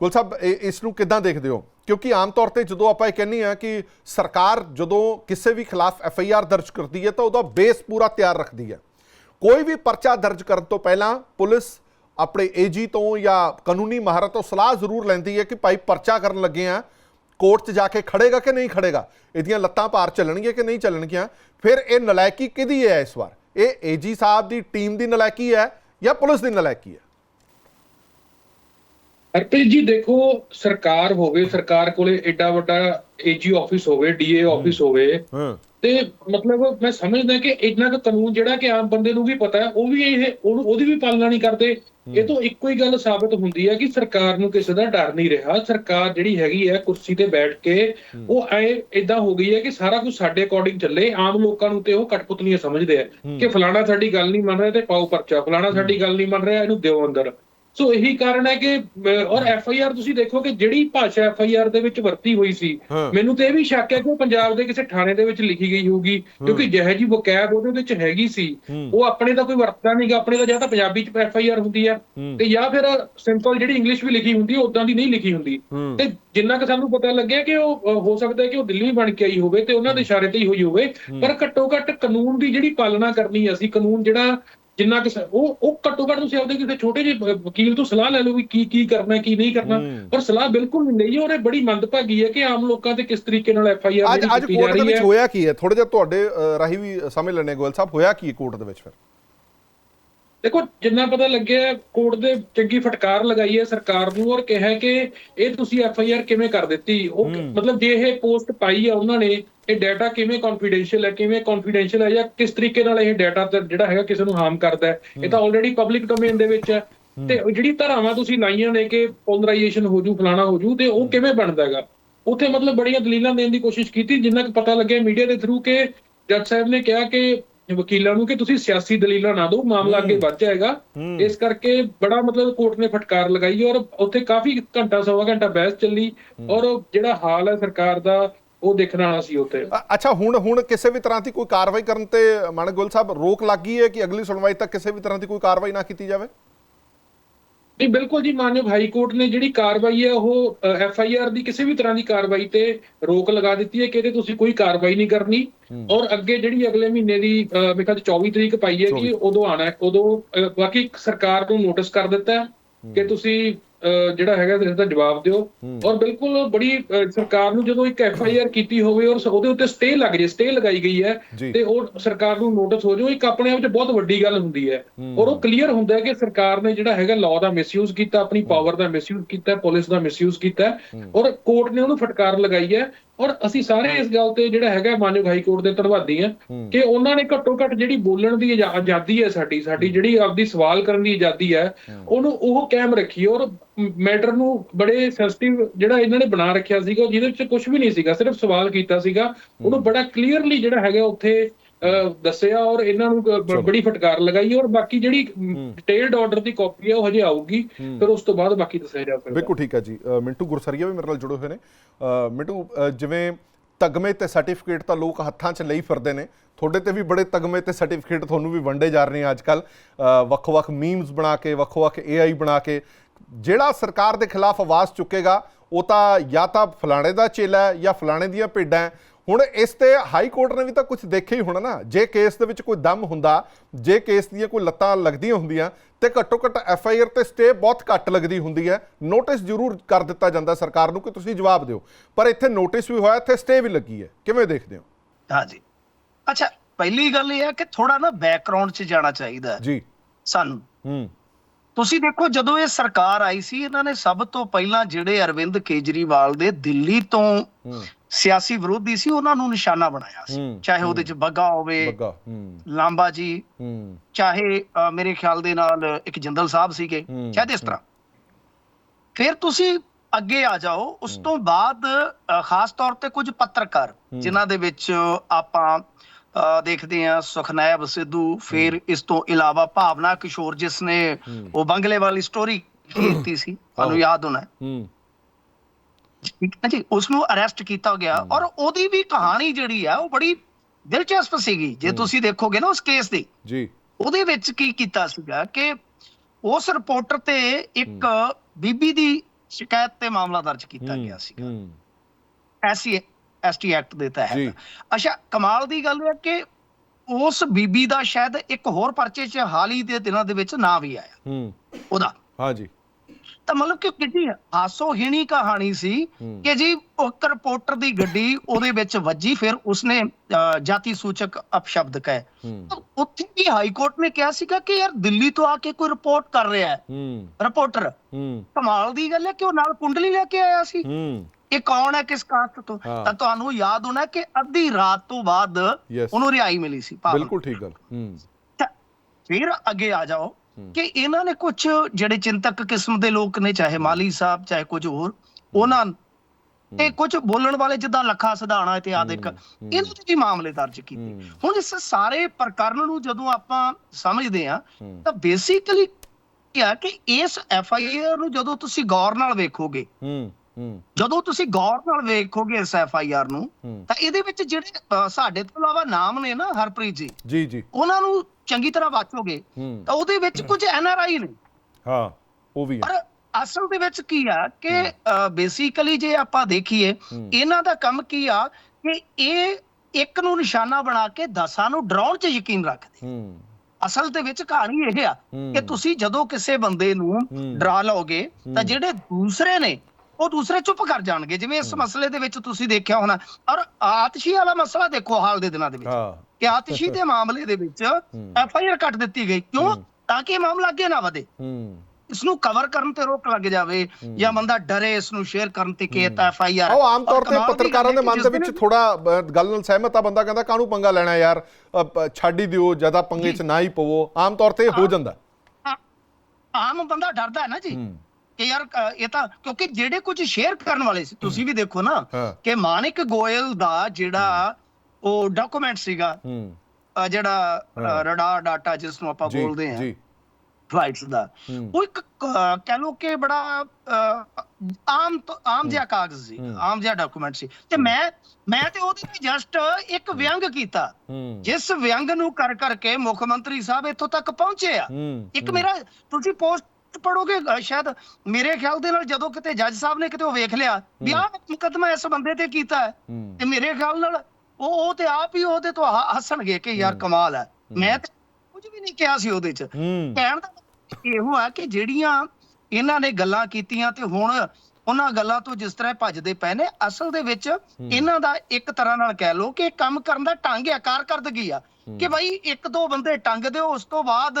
ਗੁਲ ਸਾਹਿਬ, ਇਹ- ਇਸ ਨੂੰ ਕਿੱਦਾਂ ਦੇਖਦੇ ਹੋ? ਕਿਉਂਕਿ ਆਮ ਤੌਰ ਤੇ ਜਦੋਂ ਆਪਾਂ ਇਹ ਕਹਿੰਦੇ ਆ ਕਿ ਸਰਕਾਰ ਜਦੋਂ ਕਿਸੇ ਵੀ ਖਿਲਾਫ ਐਫ ਆਈ ਆਰ ਦਰਜ ਕਰਦੀ ਹੈ ਤਾਂ ਉਹਦਾ ਬੇਸ ਪੂਰਾ ਤਿਆਰ ਰੱਖਦੀ ਹੈ। ਕੋਈ ਵੀ ਪਰਚਾ ਦਰਜ ਕਰਨ ਤੋਂ ਪਹਿਲਾਂ ਪੁਲਿਸ ਆਪਣੇ ਏਜੀ ਤੋਂ ਜਾਂ ਕਾਨੂੰਨੀ ਮਾਹਰਾਂ ਤੋਂ ਸਲਾਹ ਜ਼ਰੂਰ ਲੈਂਦੀ ਹੈ ਕਿ ਭਾਈ ਪਰਚਾ ਕਰਨ ਲੱਗੇ ਆ ਕੋਰਟ 'ਚ ਜਾ ਕੇ ਖੜੇਗਾ ਕਿ ਨਹੀਂ ਖੜੇਗਾ? ਇਹਦੀਆਂ ਲੱਤਾਂ ਪਾਰ ਚੱਲਣਗੀਆਂ ਕਿ ਨਹੀਂ ਚੱਲਣਗੀਆਂ? ਫਿਰ ਇਹ ਨਲਾਇਕੀ ਕਿਹਦੀ ਹੈ ਇਸ ਵਾਰ? ਇਹ ਏਜੀ ਸਾਹਿਬ ਦੀ ਟੀਮ ਦੀ ਨਲਾਇਕੀ ਹੈ ਜਾਂ ਪੁਲਿਸ ਦੀ ਨਲਾਇਕੀ ਹੈ? ਹਰਪ੍ਰੀਤ ਜੀ ਦੇਖੋ ਸਰਕਾਰ ਹੋਵੇ ਸਰਕਾਰ ਕੋਲੇ ਐਡਾ ਵੱਡਾ ਏਜੀ ਆਫਿਸ ਹੋਵੇ ਡੀਏ ਆਫਿਸ ਹੋਵੇ ਹਾਂ। ਤੇ ਮਤਲਬ ਮੈਂ ਸਮਝਦਾ ਕਿ ਇੰਨਾ ਕੁ ਕਾਨੂੰਨ ਜਿਹੜਾ ਕਿ ਆਮ ਬੰਦੇ ਨੂੰ ਵੀ ਪਤਾ ਹੈ ਉਹ ਵੀ ਇਹ ਉਹਦੀ ਵੀ ਪਾਲਣਾ ਨਹੀਂ ਕਰਦੇ। ਇਹ ਤੋਂ ਇੱਕੋ ਹੀ ਗੱਲ ਸਾਬਤ ਹੁੰਦੀ ਹੈ ਕਿ ਸਰਕਾਰ ਨੂੰ ਕਿਸੇ ਦਾ ਡਰ ਨਹੀਂ ਰਿਹਾ। ਸਰਕਾਰ ਜਿਹੜੀ ਹੈਗੀ ਹੈ ਕੁਰਸੀ ਤੇ ਬੈਠ ਕੇ ਉਹ ਐ ਇਦਾਂ ਹੋ ਗਈ ਹੈ ਕਿ ਸਾਰਾ ਕੁਝ ਸਾਡੇ ਅਕੋਰਡਿੰਗ ਚੱਲੇ। ਆਮ ਲੋਕਾਂ ਨੂੰ ਤੇ ਉਹ ਕਟਪੁਤਲੀਆਂ ਸਮਝਦੇ ਆ ਕਿ ਫਲਾਣਾ ਸਾਡੀ ਗੱਲ ਨਹੀਂ ਮੰਨ ਰਿਹਾ ਤੇ ਪਾਓ ਪਰਚਾ ਫਲਾਣਾ ਸਾਡੀ ਗੱਲ ਨਹੀਂ ਮੰਨ ਰਿਹਾ ਇਹਨੂੰ ਦਿਓ ਅੰਦਰ। ਸੋ ਇਹੀ ਕਾਰਨ ਹੈ ਕਿ ਔਰ ਐਫ ਆਈ ਆਰ ਤੁਸੀਂ ਦੇਖੋ ਕਿ ਜਿਹੜੀ ਭਾਸ਼ਾ ਐਫ ਆਈ ਆਰ ਦੇ ਵਿੱਚ ਵਰਤੀ ਹੋਈ ਸੀ। ਮੈਨੂੰ ਤੇ ਇਹ ਵੀ ਸ਼ੱਕ ਹੈ ਕਿ ਉਹ ਪੰਜਾਬ ਦੇ ਕਿਸੇ ਥਾਣੇ ਦੇ ਵਿੱਚ ਲਿਖੀ ਗਈ ਹੋਊਗੀ ਕਿਉਂਕਿ ਜਿਹੋ ਜੀ ਵਕੈਬ ਉਹਦੇ ਵਿੱਚ ਹੈਗੀ ਸੀ ਉਹ ਆਪਣੇ ਦਾ ਕੋਈ ਵਰਤਦਾ ਨਹੀਂਗਾ ਆਪਣੇ ਦਾ ਜਾਂ ਤਾਂ ਪੰਜਾਬੀ ਚ ਐਫ ਆਈ ਆਰ ਹੁੰਦੀ ਆ ਤੇ ਜਾਂ ਫਿਰ ਸਿੰਪਲ ਜਿਹੜੀ ਇੰਗਲਿਸ਼ ਵੀ ਲਿਖੀ ਹੁੰਦੀ ਹੈ ਉਦਾਂ ਦੀ ਨਹੀਂ ਲਿਖੀ ਹੁੰਦੀ। ਤੇ ਜਿੰਨਾ ਕਿ ਸਾਨੂੰ ਪਤਾ ਲੱਗਿਆ ਕਿ ਉਹ ਹੋ ਸਕਦਾ ਹੈ ਕਿ ਉਹ ਦਿੱਲੀ ਬਣ ਕੇ ਆਈ ਹੋਵੇ ਤੇ ਉਹਨਾਂ ਦੇ ਇਸ਼ਾਰੇ ਤੇ ਹੀ ਹੋਈ ਹੋਵੇ ਪਰ ਘੱਟੋ ਘੱਟ ਕਾਨੂੰਨ ਦੀ ਜਿਹੜੀ ਪਾਲਣਾ ਕਰਨੀ ਹੈ ਅਸੀਂ ਕਾਨੂੰਨ ਜਿਹੜਾ ਜਿੰਨਾ ਕਿ ਉਹ ਉਹ ਘੱਟੋ ਘੱਟ ਤੁਸੀਂ ਆਪਦੇ ਕਿਸੇ ਛੋਟੇ ਜਿਹੇ ਵਕੀਲ ਤੋਂ ਸਲਾਹ ਲੈ ਲਓ ਵੀ ਕੀ ਕੀ ਕਰਨਾ ਕੀ ਨਹੀਂ ਕਰਨਾ। ਪਰ ਸਲਾਹ ਬਿਲਕੁਲ ਨਹੀਂ ਲਈ ਔਰ ਇਹ ਬੜੀ ਮੰਦਭਾਗੀ ਹੈ ਕਿ ਆਮ ਲੋਕਾਂ ਤੇ ਕਿਸ ਤਰੀਕੇ ਨਾਲ ਐਫ ਆਈ ਆਰ ਅੱਜ ਅੱਜ ਕੋਰਟ ਦੇ ਵਿੱਚ ਹੋਇਆ ਕੀ ਹੈ? ਥੋੜਾ ਜਿਹਾ ਤੁਹਾਡੇ ਰਾਹੀਂ ਵੀ ਸਮਝ ਲੈਣੇ ਗੋਇਲ ਸਾਹਿਬ ਹੋਇਆ ਕੀ ਕੋਰਟ ਦੇ ਵਿੱਚ ਫਿਰ? ਦੇਖੋ ਜਿੰਨਾ ਪਤਾ ਲੱਗਿਆ ਕੋਰਟ ਦੇ ਚੰਗੀ ਫਟਕਾਰ ਲਗਾਈ ਹੈ ਸਰਕਾਰ ਨੂੰ ਔਰ ਕਿਹਾ ਕਿ ਇਹ ਤੁਸੀਂ ਐਫ ਆਈ ਆਰ ਕਿਵੇਂ ਕਰ ਦਿੱਤੀ? ਉਹ ਮਤਲਬ ਜੇ ਇਹ ਪੋਸਟ ਪਾਈ ਹੈ ਉਹਨਾਂ ਨੇ ਇਹ ਡਾਟਾ ਕਿਵੇਂ ਕੌਨਫੀਡੈਂਸ਼ੀਅਲ ਹੈ ਕਿਵੇਂ ਕੌਨਫੀਡੈਂਸ਼ੀਅਲ ਹੈ ਜਾਂ ਕਿਸ ਤਰੀਕੇ ਨਾਲ ਇਹ ਡਾਟਾ ਜਿਹੜਾ ਹੈਗਾ ਕਿਸੇ ਨੂੰ ਹਾਰਮ ਕਰਦਾ ਹੈ? ਇਹ ਤਾਂ ਆਲਰੇਡੀ ਪਬਲਿਕ ਡੋਮੇਨ ਦੇ ਵਿੱਚ ਹੈ। ਤੇ ਜਿਹੜੀ ਧਾਰਾਵਾਂ ਤੁਸੀਂ ਲਾਈਆਂ ਨੇ ਕਿ ਪੋਲਰਾਈਜੇਸ਼ਨ ਹੋ ਜੂ ਫਲਾਣਾ ਹੋ ਜੂ ਤੇ ਉਹ ਕਿਵੇਂ ਬਣਦਾ ਹੈਗਾ? ਉੱਥੇ ਮਤਲਬ ਬੜੀਆਂ ਦਲੀਲਾਂ ਦੇਣ ਦੀ ਕੋਸ਼ਿਸ਼ ਕੀਤੀ ਜਿੰਨਾ ਕਿ ਪਤਾ ਲੱਗਿਆ ਮੀਡੀਆ ਦੇ ਥਰੂ ਕਿ ਜੱਜ ਸਾਹਿਬ ਨੇ ਕਿਹਾ ਕਿ ਵਕੀਲਾਂ ਨੂੰ ਕਿ ਤੁਸੀਂ ਸਿਆਸੀ ਦਲੀਲਾਂ ਨਾ ਦਿਓ ਮਾਮਲਾ ਅੱਗੇ ਵੱਧ ਜਾਏਗਾ। ਇਸ ਕਰਕੇ ਬੜਾ ਮਤਲਬ ਕੋਰਟ ਨੇ ਫਟਕਾਰ ਲਗਾਈ ਔਰ ਉੱਥੇ ਕਾਫੀ ਘੰਟਾ ਸਵਾ ਘੰਟਾ ਬਹਿਸ ਚੱਲੀ ਔਰ ਜਿਹੜਾ ਹਾਲ ਹੈ ਸਰਕਾਰ ਦਾ ਉਹ ਦੇਖਣ ਵਾਲਾ ਸੀ ਉੱਥੇ। ਅੱਛਾ ਹੁਣ ਹੁਣ ਕਿਸੇ ਵੀ ਤਰ੍ਹਾਂ ਦੀ ਕੋਈ ਕਾਰਵਾਈ ਕਰਨ ਤੇ ਮਾਨਕ ਗੁਲ ਸਾਹਿਬ ਰੋਕ ਲੱਗੀ ਹੈ ਕਿ ਅਗਲੀ ਸੁਣਵਾਈ ਤੱਕ ਕਿਸੇ ਵੀ ਤਰ੍ਹਾਂ ਦੀ ਕੋਈ ਕਾਰਵਾਈ ਨਾ ਕੀਤੀ ਜਾਵੇ? ਨਹੀਂ ਬਿਲਕੁਲ ਜੀ ਮਾਨਯੋਗ ਹਾਈ ਕੋਰਟ ਨੇ ਜਿਹੜੀ ਕਾਰਵਾਈ ਹੈ ਉਹ ਐਫ ਆਈ ਆਰ ਦੀ ਕਿਸੇ ਵੀ ਤਰ੍ਹਾਂ ਦੀ ਕਾਰਵਾਈ ਤੇ ਰੋਕ ਲਗਾ ਦਿੱਤੀ ਹੈ ਕਿ ਇਹਦੇ ਤੁਸੀਂ ਕੋਈ ਕਾਰਵਾਈ ਨਹੀਂ ਕਰਨੀ। ਔਰ ਅੱਗੇ ਜਿਹੜੀ ਅਗਲੇ ਮਹੀਨੇ ਦੀ ਮੇਰੇ ਖਿਆਲ 'ਚ 24 ਤਰੀਕ ਪਾਈ ਹੈ ਕਿ ਉਦੋਂ ਆਣਾ ਹੈ ਉਦੋਂ ਬਾਕੀ ਸਰਕਾਰ ਨੂੰ ਨੋਟਿਸ ਕਰ ਦਿੱਤਾ ਹੈ। ਕਿ ਤੁਸੀਂ ਜਿਹੜਾ ਹੈਗਾ ਇਸ ਦਾ ਜਵਾਬ ਦਿਓ। ਔਰ ਬਿਲਕੁਲ ਬੜੀ ਸਰਕਾਰ ਨੂੰ ਜਦੋਂ ਇੱਕ ਐਫ ਆਈ ਆਰ ਕੀਤੀ ਹੋਵੇ ਔਰ ਉਹਦੇ ਉੱਤੇ ਸਟੇ ਲੱਗ ਜੇ ਸਟੇ ਲਗਾਈ ਗਈ ਹੈ। ਤੇ ਉਹ ਸਰਕਾਰ ਨੂੰ ਨੋਟਿਸ ਹੋ ਜਾਓ ਇੱਕ ਆਪਣੇ ਆਪ 'ਚ ਬਹੁਤ ਵੱਡੀ ਗੱਲ ਹੁੰਦੀ ਹੈ। ਔਰ ਉਹ ਕਲੀਅਰ ਹੁੰਦਾ ਹੈ ਕਿ ਸਰਕਾਰ ਨੇ ਜਿਹੜਾ ਹੈਗਾ ਲਾਅ ਦਾ ਮਿਸਯੂਜ਼ ਕੀਤਾ ਆਪਣੀ ਪਾਵਰ ਦਾ ਮਿਸਯੂਜ਼ ਕੀਤਾ ਪੁਲਿਸ ਦਾ ਮਿਸਯੂਜ਼ ਕੀਤਾ ਔਰ ਕੋਰਟ ਨੇ ਉਹਨੂੰ ਫਟਕਾਰ ਲਗਾਈ ਹੈ ਔਰ ਅਸੀਂ ਸਾਰੇ ਇਸ ਗੱਲ ਤੇ ਜਿਹੜਾ ਹੈਗਾ ਮਾਨਯੋਗ ਹਾਈ ਕੋਰਟ ਦੇ ਧੰਨਵਾਦੀ ਆ ਕਿ ਉਹਨਾਂ ਨੇ ਘੱਟੋ ਘੱਟ ਜਿਹੜੀ ਬੋਲਣ ਦੀ ਆਜ਼ਾ- ਆਜ਼ਾਦੀ ਹੈ ਸਾਡੀ ਸਾਡੀ ਜਿਹੜੀ ਆਪਦੀ ਸਵਾਲ ਕਰਨ ਦੀ ਆਜ਼ਾਦੀ ਹੈ ਉਹਨੂੰ ਉਹ ਕਾਇਮ ਰੱਖੀ ਔਰ ਮੈਟਰ ਨੂੰ ਬੜੇ ਸੈਂਸਿਟਿਵ ਜਿਹੜਾ ਇਹਨਾਂ ਨੇ ਬਣਾ ਰੱਖਿਆ ਸੀਗਾ ਜਿਹਦੇ ਵਿੱਚ ਕੁਝ ਵੀ ਨਹੀਂ ਸੀਗਾ ਸਿਰਫ ਸਵਾਲ ਕੀਤਾ ਸੀਗਾ ਉਹਨੂੰ ਬੜਾ ਕਲੀਅਰਲੀ ਜਿਹੜਾ ਹੈਗਾ ਉੱਥੇ ਦੱਸਿਆ ਔਰ ਇਹਨਾਂ ਨੂੰ ਬੜੀ ਫਟਕਾਰ ਲਗਾਈ ਔਰ ਬਾਕੀ ਜਿਹੜੀ ਡਿਟੇਲਡ ਆਰਡਰ ਦੀ ਕਾਪੀ ਹੈ ਉਹ ਹਜੇ ਆਊਗੀ। ਫਿਰ ਉਸ ਤੋਂ ਬਾਅਦ ਬਾਕੀ ਦੱਸਿਆ ਜਾ ਸਕਦਾ। ਬਿਲਕੁਲ ਠੀਕ ਹੈ ਜੀ। ਮਿੰਟੂ ਗੁਰਸਰੀਆ ਵੀ ਮੇਰੇ ਨਾਲ ਜੁੜੇ ਹੋਏ ਨੇ। ਮਿੰਟੂ ਜਿਵੇਂ ਤਗਮੇ ਤੇ ਸਰਟੀਫਿਕੇਟ ਤਾਂ ਲੋਕ ਹੱਥਾਂ 'ਚ ਲਈ ਫਿਰਦੇ ਨੇ। ਤੁਹਾਡੇ ਤੇ ਵੀ ਬੜੇ ਤਗਮੇ ਤੇ ਸਰਟੀਫਿਕੇਟ ਤੁਹਾਨੂੰ ਵੀ ਵੰਡੇ ਜਾ ਰਹੇ ਨੇ ਅੱਜ ਕੱਲ ਵੱਖ-ਵੱਖ ਮੀਮਸ ਬਣਾ ਕੇ ਵੱਖ-ਵੱਖ AI ਬਣਾ ਕੇ। ਜਿਹੜਾ ਸਰਕਾਰ ਦੇ ਖਿਲਾਫ ਆਵਾਜ਼ ਚੁੱਕੇਗਾ ਉਹ ਤਾਂ ਜਾਂ ਤਾਂ ਫਲਾਣੇ ਦਾ ਚੇਲਾ ਹੈ ਜਾਂ ਫਲਾਣੇ ਦੀਆਂ ਭੇਡਾਂ ਹੈ। ਹੁਣ ਇਸ ਤੇ ਹਾਈ ਕੋਰਟ ਨੇ ਵੀ ਤਾਂ ਕੁਝ ਦੇਖਿਆ ਹੀ ਹੋਣਾ ਨਾ। ਜੇ ਕੇਸ ਦੇ ਵਿੱਚ ਕੋਈ ਦਮ ਹੁੰਦਾ ਜੇ ਕੇਸ ਦੀਆਂ ਕੋਈ ਲੱਤਾਂ ਲੱਗਦੀਆਂ ਹੁੰਦੀਆਂ ਤੇ ਘੱਟੋ ਘੱਟ ਐਫ ਆਈ ਆਰ ਤੇ ਸਟੇ ਬਹੁਤ ਘੱਟ ਲੱਗਦੀ ਹੁੰਦੀ ਹੈ। ਨੋਟਿਸ ਜ਼ਰੂਰ ਕਰ ਦਿੱਤਾ ਜਾਂਦਾ ਸਰਕਾਰ ਨੂੰ ਕਿ ਤੁਸੀਂ ਜਵਾਬ ਦਿਓ। ਪਰ ਇੱਥੇ ਨੋਟਿਸ ਵੀ ਹੋਇਆ ਇੱਥੇ ਸਟੇ ਵੀ ਲੱਗੀ ਹੈ। ਕਿਵੇਂ ਦੇਖਦੇ ਹੋ? ਹਾਂਜੀ। ਅੱਛਾ ਪਹਿਲੀ ਗੱਲ ਇਹ ਹੈ ਕਿ ਥੋੜਾ ਨਾ ਬੈਕਗ੍ਰਾਉਂਡ 'ਚ ਜਾਣਾ ਚਾਹੀਦਾ ਜੀ। ਸਾਨੂੰ। ਹੂੰ। ਤੁਸੀਂ ਦੇਖੋ ਜਦੋਂ ਇਹ ਸਰਕਾਰ ਆਈ ਸੀ ਇਹਨਾਂ ਨੇ ਸਭ ਤੋਂ ਪਹਿਲਾਂ ਜਿਹੜੇ ਅਰਵਿੰਦ ਕੇਜਰੀਵਾਲ ਦੇ ਦਿੱਲੀ ਤੋਂ ਸਿਆਸੀ ਵਿਰੋਧੀ ਸੀ ਉਹਨਾਂ ਨੂੰ ਨਿਸ਼ਾਨਾ ਬਣਾਇਆ ਸੀ। ਚਾਹੇ ਉਹਦੇ 'ਚ ਬੱਗਾ ਹੋਵੇ ਲਾਂਬਾ ਜੀ ਚਾਹੇ ਮੇਰੇ ਖਿਆਲ ਦੇ ਨਾਲ ਇੱਕ ਜਿੰਦਲ ਸਾਹਿਬ ਸੀਗੇ ਚਾਹੇ ਇਸ ਤਰ੍ਹਾਂ। ਫਿਰ ਤੁਸੀਂ ਅੱਗੇ ਆ ਜਾਓ ਉਸ ਤੋਂ ਬਾਅਦ ਖਾਸ ਤੌਰ ਤੇ ਕੁਝ ਪੱਤਰਕਾਰ ਜਿਨ੍ਹਾਂ ਦੇ ਵਿੱਚ ਆਪਾਂ ਦੇਖਦੇ ਆ ਸੁਖਨੈਬ ਸਿੱਧੂ ਫਿਰ ਇਸ ਤੋਂ ਇਲਾਵਾ ਭਾਵਨਾ ਕਿਸ਼ੋਰ ਜਿਸ ਨੇ ਉਹ ਬੰਗਲੇ ਵਾਲੀ ਸਟੋਰੀ ਕੀਤੀ ਸੀ ਤੁਹਾਨੂੰ ਯਾਦ ਹੋਣਾ ਠੀਕ ਹੈ ਜੀ ਉਸ ਨੂੰ ਅਰੈਸਟ ਕੀਤਾ ਗਿਆ। ਔਰ ਉਹਦੀ ਵੀ ਕਹਾਣੀ ਜਿਹੜੀ ਆ ਉਹ ਬੜੀ ਦਿਲਚਸਪ ਸੀਗੀ। ਜੇ ਤੁਸੀਂ ਦੇਖੋਗੇ ਨਾ ਉਸ ਕੇਸ ਦੀ। ਜੀ। ਉਹਦੇ ਵਿੱਚ ਕੀ ਕੀਤਾ ਸੀਗਾ ਕਿ ਉਸ ਰਿਪੋਰਟਰ ਤੇ ਇੱਕ ਬੀਬੀ ਦੀ ਸ਼ਿਕਾਇਤ ਤੇ ਮਾਮਲਾ ਦਰਜ ਕੀਤਾ ਗਿਆ ਸੀ ਹੂੰ। ਐਸਸੀ ਐਸਟੀ ਐਕਟ ਦੇ। ਤਹਿਤ। ਅੱਛਾ ਕਮਾਲ ਦੀ ਗੱਲ ਹੈ ਕਿ ਉਸ ਬੀਬੀ ਦਾ ਸ਼ਾਇਦ ਇੱਕ ਹੋਰ ਪਰਚੇ 'ਚ ਹਾਲ ਹੀ ਦੇ ਦਿਨਾਂ ਦੇ ਵਿੱਚ ਨਾਂ ਵੀ ਆਇਆ। ਹੂੰ। ਉਹਦਾ। ਹਾਂਜੀ ਤਾਂ ਮਤਲਬ ਕਿ ਕਿੰਨੀ ਹਾਸੋਹੀਣੀ ਕਹਾਣੀ ਸੀ। ਕਿ ਜੀ ਇੱਕ ਰਿਪੋਰਟਰ ਦੀ ਗੱਡੀ ਉਹਦੇ ਵਿੱਚ ਵੱਜੀ ਫਿਰ ਉਸਨੇ ਜਾਤੀ ਸੂਚਕ ਅਪਸ਼ਬਦ ਕਹੇ। ਉੱਥੇ ਵੀ ਹਾਈ ਕੋਰਟ ਨੇ ਕਿਹਾ ਸੀਗਾ ਕਿ ਯਾਰ ਦਿੱਲੀ ਤੋਂ ਆ ਕੇ ਕੋਈ ਰਿਪੋਰਟ ਕਰ ਰਿਹਾ ਹੈ। ਰਿਪੋਰਟਰ। ਕਮਾਲ ਦੀ ਗੱਲ ਹੈ ਕਿ ਉਹ ਨਾਲ ਕੁੰਡਲੀ ਲੈ ਕੇ ਆਇਆ ਸੀ। ਇਹ ਕੌਣ ਹੈ ਕਿਸ ਕਾਸਟ ਤੋਂ। ਤਾਂ ਤੁਹਾਨੂੰ ਯਾਦ ਹੋਣਾ ਕਿ ਅੱਧੀ ਰਾਤ ਤੋਂ ਬਾਅਦ. ਉਹਨੂੰ ਰਿਹਾਈ ਮਿਲੀ ਸੀ। ਬਿਲਕੁਲ ਠੀਕ ਗੱਲ। ਫਿਰ ਅੱਗੇ ਆ ਜਾਓ। ਕਿ ਇਹਨਾਂ ਨੇ ਕੁਝ ਜਿਹੜੇ ਚਿੰਤਕ ਕਿਸਮ ਦੇ ਲੋਕ ਨੇ ਚਾਹੇ ਮਾਲੀ ਸਾਹਿਬ ਚਾਹੇ ਕੁਝ ਹੋਰ ਉਹਨਾਂ ਤੇ ਕੁਝ ਬੋਲਣ ਵਾਲੇ ਜਿੱਦਾਂ ਲੱਖਾ ਸਿਧਾਣਾ ਇਤਿਆਦਿਕ ਇਹਨਾਂ ਤੇ ਵੀ ਮਾਮਲੇ ਦਰਜ ਕੀਤੇ। ਹੁਣ ਇਸ ਸਾਰੇ ਪ੍ਰਕਰਨ ਨੂੰ ਜਦੋਂ ਆਪਾਂ ਸਮਝਦੇ ਆ ਤਾਂ ਬੇਸਿਕਲੀ ਕੀ ਆ ਕਿ ਇਸ ਐਫ ਆਈ ਆਰ ਨੂੰ ਜਦੋਂ ਤੁਸੀਂ ਗੌਰ ਨਾਲ ਵੇਖੋਗੇ ਜਦੋਂ ਤੁਸੀਂ ਗੌਰ ਨਾਲ ਵੇਖੋਗੇ ਇਸ ਐਫ ਆਈ ਆਰ ਨੂੰ ਤਾਂ ਇਹਦੇ ਵਿੱਚ ਜਿਹੜੇ ਸਾਡੇ ਤੋਂ ਇਲਾਵਾ ਨਾਮ ਨੇ ਨਾ ਹਰਪ੍ਰੀਤ ਜੀ। ਜੀ ਜੀ। ਉਹਨਾਂ ਨੂੰ ਚੰਗੀ ਤਰ੍ਹਾਂ ਵਾਚੋਗੇ ਤਾਂ ਉਹਦੇ ਵਿੱਚ ਕੁਝ ਐਨ ਆਰ ਆਈ ਨੇ। ਹਾਂ ਉਹ ਵੀ ਹੈ। ਪਰ ਅਸਲ ਦੇ ਵਿੱਚ ਕੀ ਆ ਕਿ ਬੇਸਿਕਲੀ ਜੇ ਆਪਾਂ ਦੇਖੀਏ। ਇਹਨਾਂ ਦਾ ਕੰਮ ਕੀ ਆ ਕਿ ਇਹ ਇੱਕ ਨੂੰ ਨਿਸ਼ਾਨਾ ਬਣਾ ਕੇ ਦਸਾਂ ਨੂੰ ਡਰਾਉਣ 'ਚ ਯਕੀਨ ਰੱਖਦੇ। ਹੂੰ। ਅਸਲ ਦੇ ਵਿੱਚ ਕਹਾਣੀ ਇਹ ਆ। ਕਿ ਤੁਸੀਂ ਜਦੋਂ ਕਿਸੇ ਬੰਦੇ ਨੂੰ। ਡਰਾ ਲਓਗੇ ਤਾਂ। ਜਿਹੜੇ ਦੂਸਰੇ ਨੇ ਉਹ ਦੂਸਰੇ ਚੁੱਪ ਕਰ ਜਾਣਗੇ। ਜਿਵੇਂ ਇਸ ਮਸਲੇ ਦੇ ਵਿੱਚ ਤੁਸੀਂ ਦੇਖਿਆ ਹੋਣਾ। ਔਰ ਆਤਸ਼ੀ ਵਾਲਾ ਮਸਲਾ ਦੇਖੋ ਹਾਲ ਦੇ ਦਿਨਾਂ ਦੇ ਵਿੱਚ। ਹਾਂ। ਕਿ ਆਤਸ਼ੀ ਦੇ ਮਾਮਲੇ ਦੇ ਵਿੱਚ। ਐਫ ਆਈ ਆਰ ਕੱਟ ਦਿੱਤੀ ਗਈ। ਕਿਉਂ। ਤਾਂ ਕਿ ਇਹ ਮਾਮਲਾ ਅੱਗੇ ਨਾ ਵਧੇ। ਹੂੰ। ਇਸ ਨੂੰ ਕਵਰ ਕਰਨ ਤੇ ਰੋਕ ਲੱਗ ਜਾਵੇ ਜਾਂ ਬੰਦਾ ਡਰੇ ਇਸ ਨੂੰ ਸ਼ੇਅਰ ਕਰਨ ਤੇ ਕਿ ਐਫ ਆਈ ਆਰ। ਉਹ ਆਮ ਤੌਰ ਤੇ ਪੱਤਰਕਾਰਾਂ ਦੇ ਮਨ ਦੇ ਵਿੱਚ ਥੋੜਾ ਗੱਲ ਨਾਲ ਸਹਿਮਤ ਆ ਬੰਦਾ ਕਹਿੰਦਾ ਕਾਹਨੂੰ ਪੰਗਾ ਲੈਣਾ ਯਾਰ? ਛੱਡ ਹੀ ਦਿਓ ਜ਼ਿਆਦਾ ਪੰਗੇ 'ਚ ਨਾ ਹੀ ਪਵੋ। ਆਮ ਤੌਰ ਤੇ ਹੋ ਜਾਂਦਾ। ਆਮ ਬੰਦਾ ਡਰਦਾ ਹੈ ਨਾ ਜੀ। ਕਿ ਯਾਰ ਇਹ ਤਾਂ ਕਿਉਂਕਿ ਜਿਹੜੇ ਕੁਝ ਸ਼ੇਅਰ ਕਰਨ ਵਾਲੇ ਸੀ ਤੁਸੀਂ ਵੀ ਦੇਖੋ ਨਾ ਕਿ ਮਾਨਿਕ ਗੋਇਲ ਦਾ ਜਿਹੜਾ ਉਹ ਡਾਕੂਮੈਂਟ ਸੀਗਾ। ਹੂੰ। ਜਿਹੜਾ। ਰਡਾਰ ਡਾਟਾ ਜਿਸ ਨੂੰ ਆਪਾਂ ਜੀ ਬੋਲਦੇ ਹਾਂ। ਜੀ। ਫਲਾਈਟਸ ਦਾ। ਹੂੰ। ਉਹ ਇੱਕ ਅ, ਕਹਿ ਲੋ ਕਿ ਬੜਾ ਆਮ ਤੋਂ- ਆਮ ਜਿਹਾ ਕਾਗਜ਼ ਸੀ। ਹੂੰ। ਆਮ ਜਿਹਾ ਡਾਕੂਮੈਂਟ ਸੀ। ਤੇ ਮੈਂ ਮੈਂ ਤੇ ਉਹਦੇ ਤੇ ਜਸਟ ਇੱਕ ਵਿਅੰਗ ਕੀਤਾ। ਹੂੰ। ਜਿਸ ਵਿਅੰਗ ਨੂੰ ਕਰ ਕਰਕੇ ਮੁੱਖ ਮੰਤਰੀ ਸਾਹਿਬ ਇੱਥੋਂ ਤੱਕ ਪਹੁੰਚੇ ਆ। ਹੂੰ ਇੱਕ ਮੇਰਾ ਤੁਸੀਂ ਪੋਸਟ ਪੜੋਗੇ ਸ਼ਾਇਦ ਮੇਰੇ ਖਿਆਲ ਦੇ ਨਾਲ ਜਦੋਂ ਕਿਤੇ ਜੱਜ ਸਾਹਿਬ ਨੇ ਕਿਤੇ ਉਹ ਵੇਖ ਲਿਆ ਵੀ ਆਹ ਮੁਕੱਦਮਾ ਇਸ ਬੰਦੇ ਤੇ ਕੀਤਾ। ਹੈ ਹੂੰ। ਤੇ ਮੇਰੇ ਖਿਆਲ ਨਾਲ ਉਹ ਉਹ ਤੇ ਆਪ ਹੀ ਉਹਦੇ ਤੋਂ ਹ- ਹੱਸਣਗੇ ਕਿ ਯਾਰ ਕਮਾਲ ਹੈ। ਮੈਂ ਤੇ ਕੁਝ ਵੀ ਨਹੀਂ ਕਿਹਾ ਸੀ ਉਹਦੇ ਚ। ਹੂੰ। ਕਹਿਣ ਦਾ ਮਤਲਬ ਇਹੋ ਹੈ ਕਿ ਜਿਹੜੀਆਂ ਇਹਨਾਂ ਨੇ ਗੱਲਾਂ ਕੀਤੀਆਂ ਤੇ ਹੁਣ ਉਹਨਾਂ ਗੱਲਾਂ ਤੋਂ ਜਿਸ ਤਰ੍ਹਾਂ ਇਹ ਭੱਜਦੇ ਪਏ ਨੇ ਅਸਲ ਦੇ ਵਿੱਚ ਇਹਨਾਂ ਦਾ ਇੱਕ ਤਰ੍ਹਾਂ ਨਾਲ ਕਹਿ ਲਓ ਕਿ ਕੰਮ ਕਰਨ ਦਾ ਢੰਗ ਆ ਕਾਰਕਰਦਗੀ ਆ। ਕਿ ਭਾਈ ਇੱਕ ਦੋ ਬੰਦੇ ਟੰਗ ਦਿਓ ਉਸ ਤੋਂ ਬਾਅਦ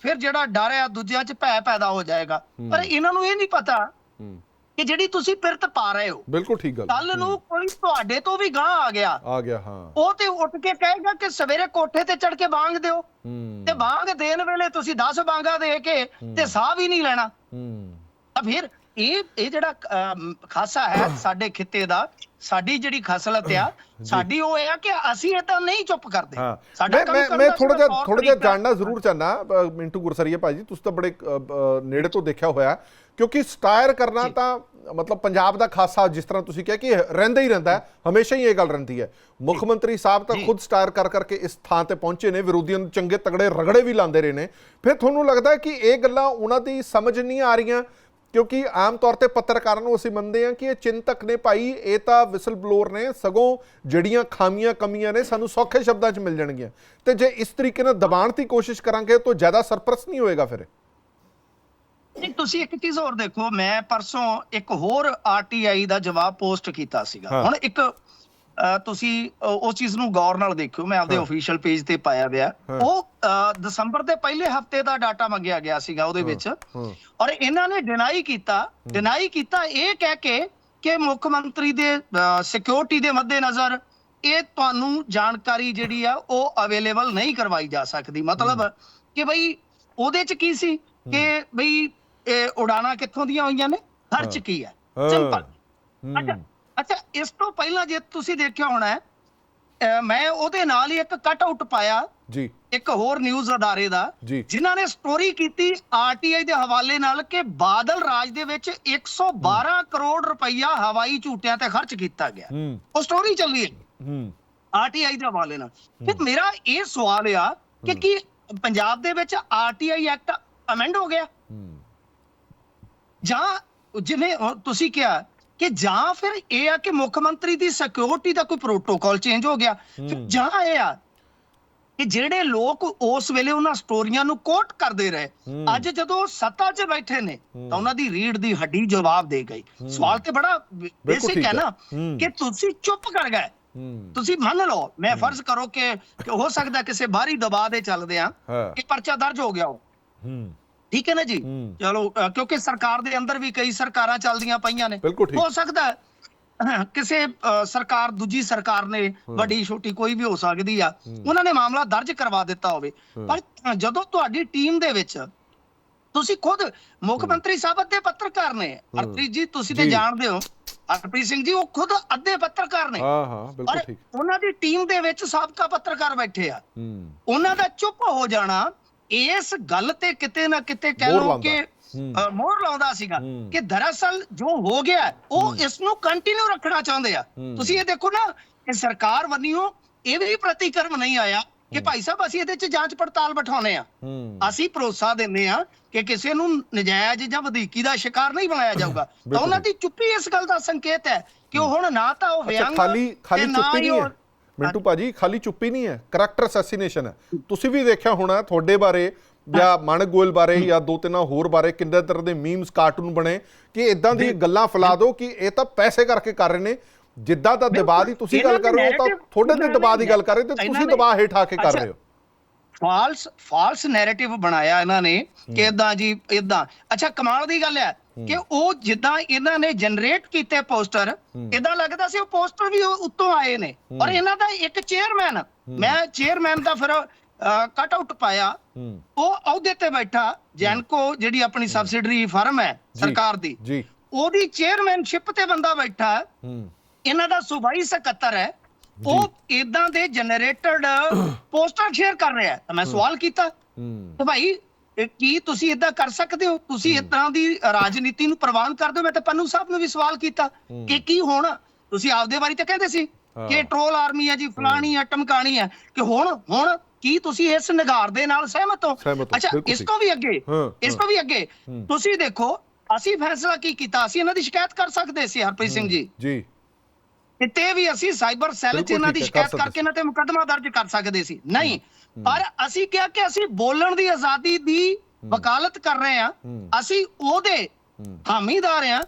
ਫਿਰ ਜਿਹੜਾ ਡਰ ਆ ਦੂਜਿਆਂ 'ਚ ਭੈ ਪੈਦਾ ਹੋ ਜਾਏਗਾ। ਪਰ ਇਹਨਾਂ ਨੂੰ ਇਹ ਨਹੀਂ ਪਤਾ ਹੂੰ। ਕਿ ਜਿਹੜੀ ਤੁਸੀਂ ਪਿਰਤ ਪਾ ਰਹੇ ਹੋ। ਬਿਲਕੁਲ ਠੀਕ ਗੱਲ। ਕੱਲ ਨੂੰ ਕੋਈ ਤੁਹਾਡੇ ਤੋਂ ਵੀ ਗਾਂ ਆ ਗਿਆ। ਆ ਗਿਆ ਹਾਂ। ਉਹ ਤੇ ਉੱਠ ਕੇ ਕਹੇਗਾ ਕਿ ਸਵੇਰੇ ਕੋਠੇ ਤੇ ਚੜ ਕੇ ਬਾਂਗ ਦਿਓ। ਹੂੰ। ਤੇ ਬਾਂਗ ਦੇਣ ਵੇਲੇ ਤੁਸੀਂ 10 ਬਾਂਗਾ ਦੇ ਕੇ ਤੇ ਸਾਹ ਵੀ ਨਹੀਂ ਲੈਣਾ। ਹੂੰ। ਤਾਂ ਫਿਰ ਇਹ ਇਹ ਜਿਹੜਾ ਖਾਸਾ ਹੈ ਸਾਡੇ ਖਿੱਤੇ ਦਾ ਸਾਡੀ ਜਿਹੜੀ ਖਸਲਤ ਆ ਸਾਡੀ ਉਹ ਆ ਕਿ ਅਸੀਂ ਇਹ ਤਾਂ ਨਹੀਂ ਚੁੱਪ ਕਰਦੇ। ਹਾਂ। ਸਾਡਾ ਕੰਮ ਮੈਂ ਕਰਨ ਮੈਂ ਥੋੜਾ ਜਿਹਾ ਥੋੜਾ ਜਿਹਾ ਜਾਣਨਾ ਜ਼ਰੂਰ ਚਾਹਨਾ ਮਿੰਟੂ ਗੁਰਸਰੀਆ ਭਾਜੀ ਤੁਸੀਂ ਤਾਂ ਬੜੇ ਨੇੜੇ ਤੋਂ ਦੇਖਿਆ ਹੋਇਆ। ਕਿਉਂਕਿ ਸਟਾਇਰ ਕਰਨਾ ਤਾਂ ਮਤਲਬ ਪੰਜਾਬ ਦਾ ਖਾਸਾ ਜਿਸ ਤਰ੍ਹਾਂ ਤੁਸੀਂ ਕਿਹਾ ਕਿ ਰਹਿੰਦਾ ਹੀ ਰਹਿੰਦਾ ਹੈ ਹਮੇਸ਼ਾ ਹੀ ਇਹ ਗੱਲ ਰਹਿੰਦੀ ਹੈ। ਮੁੱਖ ਮੰਤਰੀ ਸਾਹਿਬ ਤਾਂ ਖੁਦ ਸਟਾਇਰ ਕਰ ਕਰਕੇ ਇਸ ਥਾਂ ਤੇ ਪਹੁੰਚੇ ਨੇ ਵਿਰੋਧੀਆਂ ਨੂੰ ਚੰਗੇ ਤਗੜੇ ਰਗੜੇ ਵੀ ਲਾਉਂਦੇ ਰਹੇ ਨੇ। ਫਿਰ ਤੁਹਾਨੂੰ ਲੱਗਦਾ ਕਿ ਇਹ ਗੱਲਾਂ ਉਹਨਾਂ ਦੀ ਸਮਝ ਨਹੀਂ ਆ ਰਹੀਆਂ? ਕਿਉਂਕਿ ਆਮ ਤੌਰ ਤੇ ਪੱਤਰਕਾਰਾਂ ਨੂੰ ਅਸੀਂ ਮੰਨਦੇ ਹਾਂ ਕਿ ਇਹ ਚਿੰਤਕ ਨੇ ਭਾਈ ਇਹ ਤਾਂ ਵਿਸਲ ਬਲੋਅਰ ਨੇ ਸਗੋਂ ਜਿਹੜੀਆਂ ਖਾਮੀਆਂ ਕਮੀਆਂ ਨੇ ਸਾਨੂੰ ਸੌਖੇ ਸ਼ਬਦਾਂ 'ਚ ਮਿਲ ਜਾਣਗੀਆਂ। ਤੇ ਜੇ ਇਸ ਤਰੀਕੇ ਨਾਲ ਦਬਾਉਣ ਦੀ ਕੋਸ਼ਿਸ਼ ਕਰਾਂਗੇ ਤਾਂ ਜ਼ਿਆਦਾ ਸਰਪ੍ਰਸਤ ਨਹੀਂ ਹੋਏਗਾ ਫਿਰ। ਨਹੀਂ ਤੁਸੀਂ ਇੱਕ ਚੀਜ਼ ਹੋਰ ਦੇਖੋ ਮੈਂ ਪਰਸੋਂ ਇੱਕ ਹੋਰ ਆਰਟੀਆਈ ਦਾ ਜਵਾਬ ਪੋਸਟ ਕੀਤਾ ਸੀਗਾ। ਹੁਣ ਇੱਕ ਤੁਸੀਂ ਉਸ ਚੀਜ਼ ਨੂੰ ਗੌਰ ਨਾਲ ਦੇਖਿਓ ਮੈਂ ਆਪਦੇ ਅਫੀਸ਼ੀਅਲ ਪੇਜ ਤੇ ਪਾਇਆ ਹੋਇਆ। ਉਹ ਦਸੰਬਰ ਦੇ ਪਹਿਲੇ ਹਫ਼ਤੇ ਦਾ ਡਾਟਾ ਮੰਗਿਆ ਗਿਆ ਸੀਗਾ ਉਹਦੇ ਵਿੱਚ। ਔਰ ਇਹਨਾਂ ਨੇ ਡਿਨਾਈ ਕੀਤਾ ਡਿਨਾਈ ਕੀਤਾ ਇਹ ਕਹਿ ਕੇ ਕਿ ਮੁੱਖ ਮੰਤਰੀ ਦੇ ਸਿਕਿਉਰਿਟੀ ਦੇ ਮੱਦੇਨਜ਼ਰ ਇਹ ਤੁਹਾਨੂੰ ਜਾਣਕਾਰੀ ਜਿਹੜੀ ਆ ਉਹ ਅਵੇਲੇਬਲ ਨਹੀਂ ਕਰਵਾਈ ਜਾ ਸਕਦੀ। ਮਤਲਬ ਕਿ ਬਈ ਉਹਦੇ ਚ ਕੀ ਸੀ? ਕਿ ਬਈ ਇਹ ਉਡਾਣਾ ਕਿੱਥੋਂ ਦੀਆਂ ਹੋਈਆਂ ਨੇ? ਖਰਚ ਕੀ ਹੈ। ਸਿੰਪਲ ਅੱਛਾ ਅੱਛਾ ਇਸ ਤੋਂ ਪਹਿਲਾਂ ਜੇ ਤੁਸੀਂ ਦੇਖਿਆ ਹੋਣਾ ਮੈਂ ਉਹਦੇ ਨਾਲ ਹੀ ਇੱਕ ਕੱਟ ਆਊਟ ਪਾਇਆ। ਜੀ। ਇੱਕ ਹੋਰ ਨਿਊਜ਼ ਅਦਾਰੇ ਦਾ ਜਿਨ੍ਹਾਂ ਨੇ ਸਟੋਰੀ ਕੀਤੀ ਆਰਟੀਆਈ ਦੇ ਹਵਾਲੇ ਨਾਲ ਕਿ ਬਾਦਲ ਰਾਜ ਦੇ ਵਿੱਚ 112 ਕਰੋੜ ਰੁਪਈਆ ਹਵਾਈ ਝੂਟਿਆਂ ਤੇ ਖਰਚ ਕੀਤਾ ਗਿਆ। ਉਹ ਸਟੋਰੀ ਚੱਲੀ ਹੈ। ਹੂੰ। ਆਰਟੀਆਈ ਦੇ ਹਵਾਲੇ ਨਾਲ। ਫਿਰ ਮੇਰਾ ਇਹ ਸਵਾਲ ਆ ਕਿ ਕੀ ਪੰਜਾਬ ਦੇ ਵਿੱਚ ਆਰਟੀਆਈ ਐਕਟ ਅਮੈਂਡ ਹੋ ਗਿਆ? ਜਾਂ ਜਿਵੇਂ ਤੁਸੀਂ ਕਿਹਾ ਕਿ ਜਾਂ ਫਿਰ ਇਹ ਆ ਕਿ ਮੁੱਖ ਮੰਤਰੀ ਦੀ ਸਿਕਿਉਰਿਟੀ ਦਾ ਕੋਈ ਪ੍ਰੋਟੋਕਾਲ ਚੇਂਜ ਹੋ ਗਿਆ। ਜਾਂ ਇਹ ਆ ਕਿ ਜਿਹੜੇ ਲੋਕ ਉਸ ਵੇਲੇ ਉਹਨਾਂ ਸਟੋਰੀਆਂ ਨੂੰ ਕੋਟ ਕਰਦੇ ਰਹੇ। ਅੱਜ ਜਦੋਂ ਸੱਤਾ 'ਚ ਬੈਠੇ ਨੇ। ਤਾਂ ਉਹਨਾਂ ਦੀ ਰੀੜ ਦੀ ਹੱਡੀ ਜਵਾਬ ਦੇ ਗਈ ਸਵਾਲ ਤੇ ਬੜਾ ਬੇਸਿਕ ਹੈ। ਨਾ। ਕਿ ਤੁਸੀਂ ਚੁੱਪ ਕਰ ਗਏ ਤੁਸੀਂ ਮੰਨ ਲਓ ਮੈਂ ਫਰਜ਼ ਕਰੋ ਕਿ ਹੋ ਸਕਦਾ ਕਿਸੇ ਬਾਹਰੀ ਦਬਾਅ ਦੇ ਚੱਲਦੇ ਆ ਕਿ ਪਰਚਾ ਦਰਜ ਹੋ ਗਿਆ ਹੂੰ ਠੀਕ ਹੈ ਨਾ ਜੀ। ਚਲੋ ਕਿਉਂਕਿ ਸਰਕਾਰ ਦੇ ਅੰਦਰ ਵੀ ਕਈ ਸਰਕਾਰਾਂ ਚੱਲਦੀਆਂ ਪਈਆਂ ਨੇ। ਹੋ ਸਕਦਾ ਹੈ, ਕਿਸੇ ਸਰਕਾਰ ਦੂਜੀ ਸਰਕਾਰ ਨੇ ਵੱਡੀ ਛੋਟੀ ਕੋਈ ਵੀ ਹੋ ਸਕਦੀ ਆ ਉਹਨਾਂ ਨੇ ਮਾਮਲਾ ਦਰਜ ਕਰਵਾ ਦਿੱਤਾ ਹੋਵੇ। ਪਰ ਜਦੋਂ ਤੁਹਾਡੀ ਟੀਮ ਦੇ ਵਿੱਚ ਤੁਸੀਂ ਖੁਦ ਮੁੱਖ ਮੰਤਰੀ ਸਾਹਿਬ ਅੱਧੇ ਪੱਤਰਕਾਰ ਨੇ ਹਰਪ੍ਰੀਤ ਜੀ ਤੁਸੀਂ ਤੇ। ਜਾਣਦੇ ਹੋ ਹਰਪ੍ਰੀਤ ਸਿੰਘ ਜੀ ਉਹ ਖੁਦ ਅੱਧੇ ਪੱਤਰਕਾਰ ਨੇ। ਹਾਂ ਹਾਂ ਬਿਲਕੁਲ ਠੀਕ। ਉਹਨਾਂ ਦੀ ਟੀਮ ਦੇ ਵਿੱਚ ਸਾਬਕਾ ਪੱਤਰਕਾਰ ਬੈਠੇ ਆ। ਉਹਨਾਂ ਦਾ ਚੁੱਪ ਹੋ ਜਾਣਾ ਇਸ ਗੱਲ ਤੇ ਕਿਤੇ ਨਾ ਕਿਤੇ ਕਹਿ ਲਓ। ਕਿ ਮੋਹਰ ਲਾਉਂਦਾ ਸੀਗਾ। ਕਿ ਦਰਅਸਲ ਜੋ ਹੋ ਗਿਆ ਉਹ ਇਸ ਨੂੰ ਕੰਟੀਨਿਊ ਰੱਖਣਾ ਚਾਹੁੰਦੇ ਆ। ਤੁਸੀਂ ਇਹ ਦੇਖੋ ਨਾ ਕਿ ਸਰਕਾਰ ਵੱਲੋਂ ਇਹ ਵੀ ਪ੍ਰਤੀਕਰਮ ਨਹੀਂ ਆਇਆ ਕਿ ਭਾਈ ਸਾਹਿਬ ਅਸੀਂ ਇਹਦੇ 'ਚ ਜਾਂਚ ਪੜਤਾਲ ਬਿਠਾਉਨੇ ਆ। ਅਸੀਂ ਭਰੋਸਾ ਦਿੰਦੇ ਆ ਕਿ ਕਿਸੇ ਨੂੰ ਨਜਾਇਜ਼ ਜਾਂ ਵਧੀਕੀ ਦਾ ਸ਼ਿਕਾਰ ਨਹੀਂ ਬਣਾਇਆ ਜਾਊਗਾ। ਤਾਂ ਉਹਨਾਂ ਦੀ ਚੁੱਪੀ ਇਸ ਗੱਲ ਦਾ ਸੰਕੇਤ ਹੈ ਕਿ ਉਹ ਹੁਣ ਨਾ ਤਾਂ ਉਹ ਵਿਅੰਗ ਖਾਲੀ ਖਾਲੀ ਤੇ ਨਾ ਚੁੱਪੀ ਹੀ ਨਹੀਂ ਹੈ? ਮਿੰਟੂ ਭਾਜੀ ਖਾਲੀ ਚੁੱਪੀ ਨਹੀਂ ਹੈ ਕਰੈਕਟਰ ਅਸੈਸੀਨੇਸ਼ਨ ਹੈ। ਤੁਸੀਂ ਵੀ ਦੇਖਿਆ ਹੋਣਾ ਤੁਹਾਡੇ ਬਾਰੇ ਜਾਂ ਮਾਨਕ ਗੋਇਲ ਬਾਰੇ ਜਾਂ ਦੋ ਤਿੰਨ ਹੋਰ ਬਾਰੇ ਕਿੰਨੇ ਤਰ੍ਹਾਂ ਦੇ ਮੀਮਸ ਕਾਰਟੂਨ ਬਣੇ ਕਿ ਇਦਾਂ ਦੀ ਗੱਲਾਂ ਫੈਲਾ ਦਿਓ ਕਿ ਇਹ ਤਾਂ ਪੈਸੇ ਕਰਕੇ ਕਰ ਰਹੇ ਨੇ ਜਿੱਦਾਂ ਦਾ ਦਬਾਅ ਦੀ ਤੁਸੀਂ ਗੱਲ ਕਰ ਰਹੇ ਹੋ ਤਾਂ ਤੁਹਾਡੇ ਤੇ ਦਬਾਅ ਦੀ ਗੱਲ ਕਰ ਰਹੇ ਤੇ ਤੁਸੀਂ ਦਬਾਅ ਹੇਠ ਆ ਕੇ ਕਰ ਰਹੇ ਹੋ। ਫਾਲਸ ਫਾਲਸ ਨੈਰੇਟਿਵ ਬਣਾਇਆ ਇਹਨਾਂ ਨੇ ਕਿ ਇਦਾਂ ਜੀ ਇਦਾਂ ਅੱਛਾ ਕਮਾਲ ਦੀ ਗੱਲ ਹੈ। ਕਿ ਉਹ ਜਿੱਦਾਂ ਇਹਨਾਂ ਨੇ ਜਨਰੇਟ ਕੀਤੇ ਪੋਸਟਰ ਇਦਾਂ ਲੱਗਦਾ ਸੀ ਉਹ ਪੋਸਟਰ ਵੀ ਉੱਤੋਂ ਆਏ ਨੇ। ਔਰ ਇਹਨਾਂ ਦਾ ਇੱਕ ਚੇਅਰਮੈਨ ਮੈਂ ਚੇਅਰਮੈਨ ਦਾ ਫਿਰ ਕਟ ਆਊਟ ਪਾਇਆ। ਉਹ ਅਹੁਦੇ ਤੇ ਬੈਠਾ ਜੈਨਕੋ ਜਿਹੜੀ ਆਪਣੀ ਸਬਸਿਡਰੀ ਫਰਮ ਹੈ ਸਰਕਾਰ ਦੀ। ਜੀ। ਉਹਦੀ ਚੇਅਰਮੈਨਸ਼ਿਪ ਤੇ ਬੰਦਾ ਬੈਠਾ। ਇਹਨਾਂ ਦਾ ਸੂਬਾਈ ਸਕੱਤਰ ਹੈ। ਉਹ ਇਦਾਂ ਦੇ ਜਨਰੇਟਡ ਪੋਸਟਰ ਸ਼ੇਅਰ ਕਰ ਰਿਹਾ। ਤਾਂ ਮੈਂ ਸਵਾਲ ਕੀਤਾ। ਤੇ ਭਾਈ ਇਹ ਕੀ ਤੁਸੀਂ ਇਦਾਂ ਕਰ ਸਕਦੇ ਹੋ? ਤੁਸੀਂ ਇਸ ਤਰ੍ਹਾਂ ਦੀ ਰਾਜਨੀਤੀ ਨੂੰ ਪ੍ਰਵਾਨ ਕਰਦੇ ਹੋ? ਮੈਂ ਤਾਂ ਪੰਨੂ ਸਾਹਿਬ ਨੂੰ ਵੀ ਸਵਾਲ ਕੀਤਾ ਕਿ ਕੀ ਹੋਣਾ? ਤੁਸੀਂ ਆਪਦੇ ਬਾਰੇ ਤਾਂ ਕਹਿੰਦੇ ਸੀ ਕਿ ਟ੍ਰੋਲ ਆਰਮੀ ਹੈ ਜੀ ਫਲਾਣੀ ਹੈ ਟਮਕਾਣੀ ਹੈ। ਕਿ ਹੁਣ ਹੁਣ ਕੀ ਤੁਸੀਂ ਇਸ ਨਿਗਾਰ ਦੇ ਨਾਲ ਸਹਿਮਤ ਹੋ? ਅੱਛਾ ਇਸ। ਤੋਂ ਵੀ ਅੱਗੇ ਇਸ ਤੋਂ ਵੀ ਅੱਗੇ ਤੁਸੀਂ ਦੇਖੋ ਅਸੀਂ ਫੈਸਲਾ ਕੀ ਕੀਤਾ? ਅਸੀਂ ਇਹਨਾਂ ਦੀ ਸ਼ਿਕਾਇਤ ਕਰ ਸਕਦੇ ਸੀ ਹਰਪ੍ਰੀਤ ਸਿੰਘ ਜੀ। ਜੀ। ਕਿਤੇ ਵੀ ਅਸੀਂ ਸਾਈਬਰ ਸੈੱਲ 'ਚ ਇਹਨਾਂ ਦੀ ਸ਼ਿਕਾਇਤ ਕਰਕੇ ਇਹਨਾਂ ਤੇ ਮੁਕੱਦਮਾ ਦਰਜ ਕਰ ਸਕਦੇ ਸੀ। ਨਹੀਂ ਪਰ ਅਸੀਂ ਕਿਹਾ ਕਿ ਅਸੀਂ ਬੋਲਣ ਦੀ ਆਜ਼ਾਦੀ ਦੀ ਵਕਾਲਤ ਕਰ ਰਹੇ ਹੂੰ। ਅਸੀਂ ਉਹਦੇ। ਹਾਮੀਦਾਰ ਆ।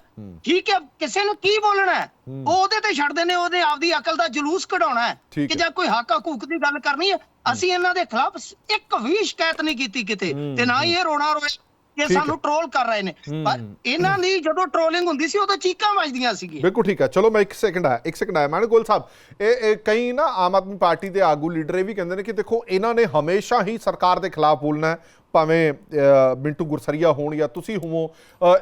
ਠੀਕ ਹੈ ਕਿਸੇ ਨੂੰ ਕੀ ਬੋਲਣਾ ਹੈ। ਉਹ ਉਹਦੇ ਤੇ ਛੱਡਦੇ ਨੇ ਉਹਦੇ ਆਪਦੀ ਅਕਲ ਦਾ ਜਲੂਸ ਕਢਾਉਣਾ ਹੈ ਕਿ। ਜਾਂ ਕੋਈ ਹੱਕ ਹਕੂਕ ਦੀ ਗੱਲ ਕਰਨੀ ਹੈ ਅਸੀਂ ਇਹਨਾਂ ਦੇ ਖਿਲਾਫ ਇੱਕ ਵੀ ਸ਼ਿਕਾਇਤ ਨਹੀਂ ਕੀਤੀ ਕਿਤੇ ਤੇ ਨਾ ਹੀ ਇਹ ਰੋਣਾ ਰੋਏ ਕਿ। ਸਾਨੂੰ ਟ੍ਰੋਲ ਕਰ ਰਹੇ ਨੇ। ਪਰ। ਇਹਨਾਂ ਦੀ ਜਦੋਂ ਟ੍ਰੋਲਿੰਗ ਹੁੰਦੀ ਸੀ ਉਦੋਂ ਚੀਕਾਂ ਵੱਜਦੀਆਂ ਸੀਗੀਆਂ। ਬਿਲਕੁਲ ਠੀਕ ਹੈ ਚਲੋ ਮੈਂ ਇੱਕ ਸੈਕਿੰਡ ਆ ਇੱਕ ਸੈਕਿੰਡ ਆ। ਮਾਨਕ ਗੋਇਲ ਸਾਹਿਬ ਇਹ ਇਹ ਕਈ ਨਾ ਆਮ ਆਦਮੀ ਪਾਰਟੀ ਦੇ ਆਗੂ ਲੀਡਰ ਇਹ ਵੀ ਕਹਿੰਦੇ ਨੇ ਕਿ ਦੇਖੋ ਇਹਨਾਂ ਨੇ ਹਮੇਸ਼ਾ ਹੀ ਸਰਕਾਰ ਦੇ ਖਿਲਾਫ ਬੋਲਣਾ ਹੈ ਭਾਵੇਂ ਮਿੰਟੂ ਗੁਰਸਰੀਆ ਹੋਣ ਜਾਂ ਤੁਸੀਂ ਹੋਵੋ।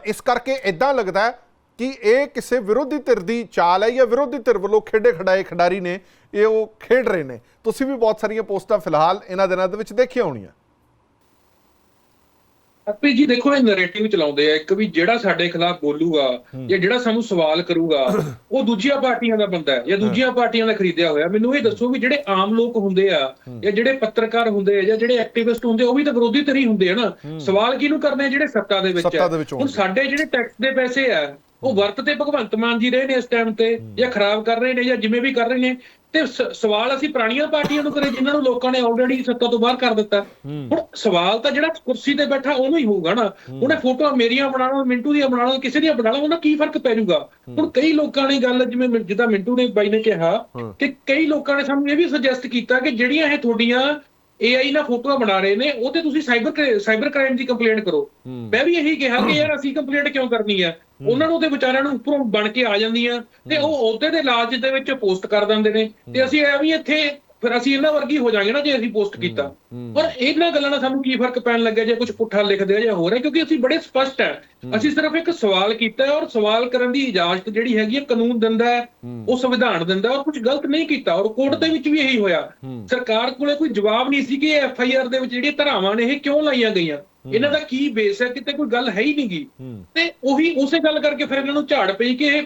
ਇਸ ਕਰਕੇ ਇਦਾਂ ਲੱਗਦਾ ਕਿ ਇਹ ਕਿਸੇ ਵਿਰੋਧੀ ਧਿਰ ਦੀ ਚਾਲ ਹੈ ਜਾਂ ਵਿਰੋਧੀ ਧਿਰ ਵੱਲੋਂ ਖੇਡੇ ਖੜਾਏ ਖਿਡਾਰੀ ਨੇ ਇਹ ਉਹ ਖੇਡ ਰਹੇ ਨੇ। ਤੁਸੀਂ ਵੀ ਬਹੁਤ ਸਾਰੀਆਂ ਪੋਸਟਾਂ ਫਿਲਹਾਲ ਇਹਨਾਂ ਦਿਨਾਂ ਦੇ ਵਿੱਚ ਦੇਖੀਆਂ ਹੋਣੀਆਂ। ਆਪੇ ਜੀ ਦੇਖੋ ਇਹ ਨੈਰੇਟਿਵ ਚਲਾਉਂਦੇ ਆ ਇੱਕ ਵੀ ਜਿਹੜਾ ਸਾਡੇ ਖਿਲਾਫ ਬੋਲੂਗਾ ਜਾਂ ਜਿਹੜਾ ਸਾਨੂੰ ਸਵਾਲ ਕਰੂਗਾ ਉਹ ਦੂਜੀਆਂ ਪਾਰਟੀਆਂ ਦਾ ਬੰਦਾ ਹੈ ਜਾਂ ਦੂਜੀਆਂ ਪਾਰਟੀਆਂ ਦਾ ਖਰੀਦਿਆ ਹੋਇਆ। ਮੈਨੂੰ ਇਹ ਦੱਸੋ ਵੀ ਜਿਹੜੇ ਆਮ ਲੋਕ ਹੁੰਦੇ ਆ ਜਾਂ ਜਿਹੜੇ ਪੱਤਰਕਾਰ ਹੁੰਦੇ ਆ ਜਾਂ ਜਿਹੜੇ ਐਕਟਿਵਿਸਟ ਹੁੰਦੇ ਉਹ ਵੀ ਤਾਂ ਵਿਰੋਧੀ ਧਿਰ ਹੀ ਹੁੰਦੇ ਆ ਨਾ। ਸਵਾਲ ਕਿਹਨੂੰ ਕਰਨੇ ਜਿਹੜੇ ਸੱਤਾ ਦੇ ਵਿੱਚ ਆ? ਹੁਣ। ਸਾਡੇ ਜਿਹੜੇ ਟੈਕਸ ਦੇ ਪੈਸੇ ਆ ਉਹ ਵਰਤ ਤੇ ਭਗਵੰਤ ਮਾਨ ਜੀ ਰਹੇ ਨੇ ਇਸ ਟਾਈਮ ਤੇ ਜਾਂ ਖਰਾਬ ਕਰ ਰਹੇ ਨੇ ਜਾਂ ਜਿਵੇਂ ਵੀ ਕਰ ਰਹੇ ਨੇ ਤੇ ਸਵਾਲ ਅਸੀਂ ਪੁਰਾਣੀਆਂ ਪਾਰਟੀਆਂ ਨੂੰ ਕਰੇ ਜਿਨ੍ਹਾਂ ਨੂੰ ਲੋਕਾਂ ਨੇ ਆਲਰੇਡੀ ਸੱਤਾ ਤੋਂ ਬਾਹਰ ਕਰ ਦਿੱਤਾ। ਹੁਣ ਸਵਾਲ ਤਾਂ ਜਿਹੜਾ ਕੁਰਸੀ ਤੇ ਬੈਠਾ ਉਹਨੂੰ ਹੀ ਹੋਊਗਾ ਨਾ। ਉਹਨੇ ਫੋਟੋਆਂ ਮੇਰੀਆਂ ਬਣਾ ਲਓ ਮਿੰਟੂ ਦੀਆਂ ਬਣਾ ਲਓ ਕਿਸੇ ਦੀਆਂ ਬਣਾ ਲਓ ਉਹਨਾਂ ਕੀ ਫ਼ਰਕ ਪੈ ਜਾਊਗਾ? ਹੁਣ ਕਈ ਲੋਕਾਂ ਨੇ ਗੱਲ ਜਿਵੇਂ ਜਿੱਦਾਂ ਮਿੰਟੂ ਨੇ ਬਾਈ ਨੇ ਕਿਹਾ ਕਿ ਕਈ ਲੋਕਾਂ ਨੇ ਸਾਨੂੰ ਇਹ ਵੀ ਸੁਜੈਸਟ ਕੀਤਾ ਕਿ ਜਿਹੜੀਆਂ ਇਹ ਤੁਹਾਡੀਆਂ AI ਨਾਲ ਫੋਟੋਆਂ ਬਣਾ ਰਹੇ ਨੇ ਉਹ ਤੇ ਤੁਸੀਂ ਸਾਈਬਰ ਸਾਈਬਰ ਕ੍ਰਾਈਮ ਦੀ ਕੰਪਲੇਂਟ ਕਰੋ। ਮੈਂ ਵੀ ਇਹੀ ਕਿਹਾ ਕਿ ਯਾਰ ਅਸੀਂ ਕੰਪਲੇਂਟ ਕਿਉਂ ਕਰਨੀ ਹੈ ਉਹਨਾਂ ਨੂੰ ਤੇ ਵਿਚਾਰਿਆਂ ਨੂੰ ਉੱਪਰੋਂ ਬਣ ਕੇ ਆ ਜਾਂਦੀਆਂ ਤੇ ਉਹ ਅਹੁਦੇ ਦੇ ਲਾਲਚ ਦੇ ਵਿੱਚ ਪੋਸਟ ਕਰ ਦਿੰਦੇ ਨੇ ਤੇ ਅਸੀਂ ਐ ਵੀ ਇੱਥੇ ਫਿਰ ਅਸੀਂ ਇਹਨਾਂ ਵਰਗੀ ਹੋ ਜਾਾਂਗੇ ਨਾ ਜੇ ਅਸੀਂ ਪੋਸਟ ਕੀਤਾ। ਪਰ ਇਹਨਾਂ ਗੱਲਾਂ ਨਾਲ ਸਾਨੂੰ ਕੀ ਫ਼ਰਕ ਪੈਣ ਲੱਗਿਆ ਜੇ ਕੁਝ ਪੁੱਠਾ ਲਿਖਦੇ ਆ ਜਾਂ ਹੋ ਰਿਹਾ ਕਿਉਂਕਿ ਅਸੀਂ ਬੜੇ ਸਪਸ਼ਟ ਹੈ। ਅਸੀਂ ਸਿਰਫ ਇੱਕ ਸਵਾਲ ਕੀਤਾ ਹੈ ਔਰ ਸਵਾਲ ਕਰਨ ਦੀ ਇਜਾਜ਼ਤ ਜਿਹੜੀ ਹੈਗੀ ਹੈ ਕਾਨੂੰਨ ਦਿੰਦਾ ਹੈ ਉਹ ਸੰਵਿਧਾਨ ਦਿੰਦਾ ਹੈ ਔਰ ਕੁਝ ਗਲਤ ਨਹੀਂ ਕੀਤਾ ਔਰ ਕੋਰਟ ਦੇ ਵਿੱਚ ਵੀ ਇਹੀ ਹੋਇਆ। ਸਰਕਾਰ ਕੋਲੇ ਕੋਈ ਜਵਾਬ ਨਹੀਂ ਸੀ ਕਿ ਐਫ ਆਈ ਆਰ ਦੇ ਵਿੱਚ ਜਿਹੜੀਆਂ ਧਰਾਵਾਂ ਨੇ ਇਹ ਕਿਉਂ ਲਾਈਆਂ ਗਈਆਂ? ਇਹਨਾਂ ਦਾ ਕੀ ਬੇਸ ਹੈ? ਕਿਤੇ ਕੋਈ ਗੱਲ ਹੈ ਹੀ ਨਹੀਂਗੀ ਤੇ ਉਹੀ ਉਸੇ ਗੱਲ ਕਰਕੇ ਫਿਰ ਇਹਨਾਂ ਨੂੰ ਝਾੜ ਪਈ ਕਿ ਇਹ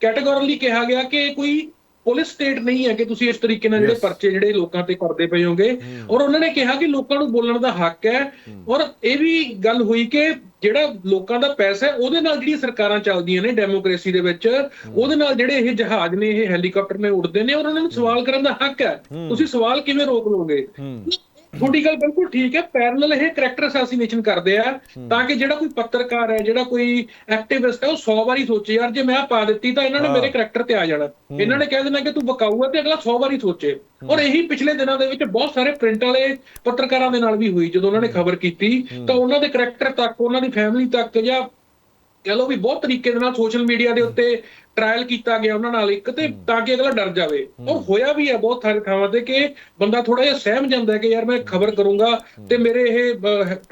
ਕੈਟਾਗੋਰੀਲੀ ਕਿਹਾ ਗਿਆ ਕਿ ਕੋਈ ਪੁਲਿਸ ਸਟੇਟ ਨਹੀਂ ਹੈ ਕਿ ਤੁਸੀਂ ਇਸ ਤਰੀਕੇ ਨਾਲ ਜਿਹੜੇ. ਪਰਚੇ ਜਿਹੜੇ ਲੋਕਾਂ ਤੇ ਕਰਦੇ ਪਏ ਹੋਗੇ। ਔਰ ਉਹਨਾਂ ਨੇ ਕਿਹਾ ਕਿ ਲੋਕਾਂ ਨੂੰ ਬੋਲਣ ਦਾ ਹੱਕ ਹੈ। ਔਰ ਇਹ ਵੀ ਗੱਲ ਹੋਈ ਕਿ ਜਿਹੜਾ ਲੋਕਾਂ ਦਾ ਪੈਸਾ ਹੈ ਉਹਦੇ ਨਾਲ ਜਿਹੜੀ ਸਰਕਾਰਾਂ ਚੱਲਦੀਆਂ ਨੇ ਡੈਮੋਕ੍ਰੇਸੀ ਦੇ ਵਿੱਚ ਉਹਦੇ ਨਾਲ ਜਿਹੜੇ ਇਹ ਜਹਾਜ਼ ਨੇ ਇਹ ਹੈਲੀਕਾਪਟਰ ਨੇ ਉੱਡਦੇ ਨੇ ਔਰ ਉਹਨਾਂ ਨੂੰ ਸਵਾਲ ਕਰਨ ਦਾ ਹੱਕ ਹੈ। ਤੁਸੀਂ ਸਵਾਲ ਕਿਵੇਂ ਰੋਕ ਲਓਗੇ? ਤੁਹਾਡੀ ਗੱਲ ਬਿਲਕੁਲ ਠੀਕ ਹੈ। ਪੈਰਲਲ ਇਹ ਕੈਰੈਕਟਰ ਅਸੈਸੀਨੇਸ਼ਨ ਕਰਦੇ ਆ ਤਾਂ ਕਿ ਜਿਹੜਾ ਕੋਈ ਪੱਤਰਕਾਰ ਹੈ ਜਿਹੜਾ ਕੋਈ ਐਕਟਿਵਿਸਟ ਹੈ ਉਹ 100 ਵਾਰੀ ਸੋਚੇ ਯਾਰ ਜੇ ਮੈਂ ਪਾ ਦਿੱਤੀ ਤਾਂ ਇਹਨਾਂ ਨੇ ਮੇਰੇ ਕੈਰੈਕਟਰ ਤੇ ਆ ਜਾਣਾ। ਇਹਨਾਂ ਨੇ ਕਹਿ ਦੇਣਾ ਕਿ ਤੂੰ ਬਕਾਊ ਹੈ ਤੇ ਅਗਲਾ 100 ਵਾਰੀ ਸੋਚੇ। ਔਰ ਇਹੀ ਪਿਛਲੇ ਦਿਨਾਂ ਦੇ ਵਿੱਚ ਬਹੁਤ ਸਾਰੇ ਪ੍ਰਿੰਟ ਵਾਲੇ ਪੱਤਰਕਾਰਾਂ ਦੇ ਨਾਲ ਵੀ ਹੋਈ ਜਦੋਂ ਉਹਨਾਂ ਨੇ ਖਬਰ ਕੀਤੀ ਤਾਂ ਉਹਨਾਂ ਦੇ ਕੈਰੈਕਟਰ ਤੱਕ ਉਹਨਾਂ ਦੀ ਫੈਮਿਲੀ ਤੱਕ ਜਾਂ ਕਹ ਲਓ ਵੀ ਬਹੁਤ ਤਰੀਕੇ ਦੇ ਨਾਲ ਸੋਸ਼ਲ ਮੀਡੀਆ ਦੇ ਉੱਤੇ ਟ੍ਰਾਇਲ ਕੀਤਾ ਗਿਆ ਉਹਨਾਂ ਨਾਲ ਇੱਕ ਤੇ ਤਾਂ ਕਿ ਅਗਲਾ ਡਰ ਜਾਵੇ। ਔਰ ਹੋਇਆ ਵੀ ਹੈ ਬਹੁਤ ਸਾਰੇ ਥਾਵਾਂ ਤੇ ਕਿ ਬੰਦਾ ਥੋੜਾ ਜਿਹਾ ਸਹਿਮ ਜਾਂਦਾ ਹੈ ਕਿ ਯਾਰ ਮੈਂ ਖਬਰ ਕਰੂੰਗਾ ਤੇ ਮੇਰੇ ਇਹ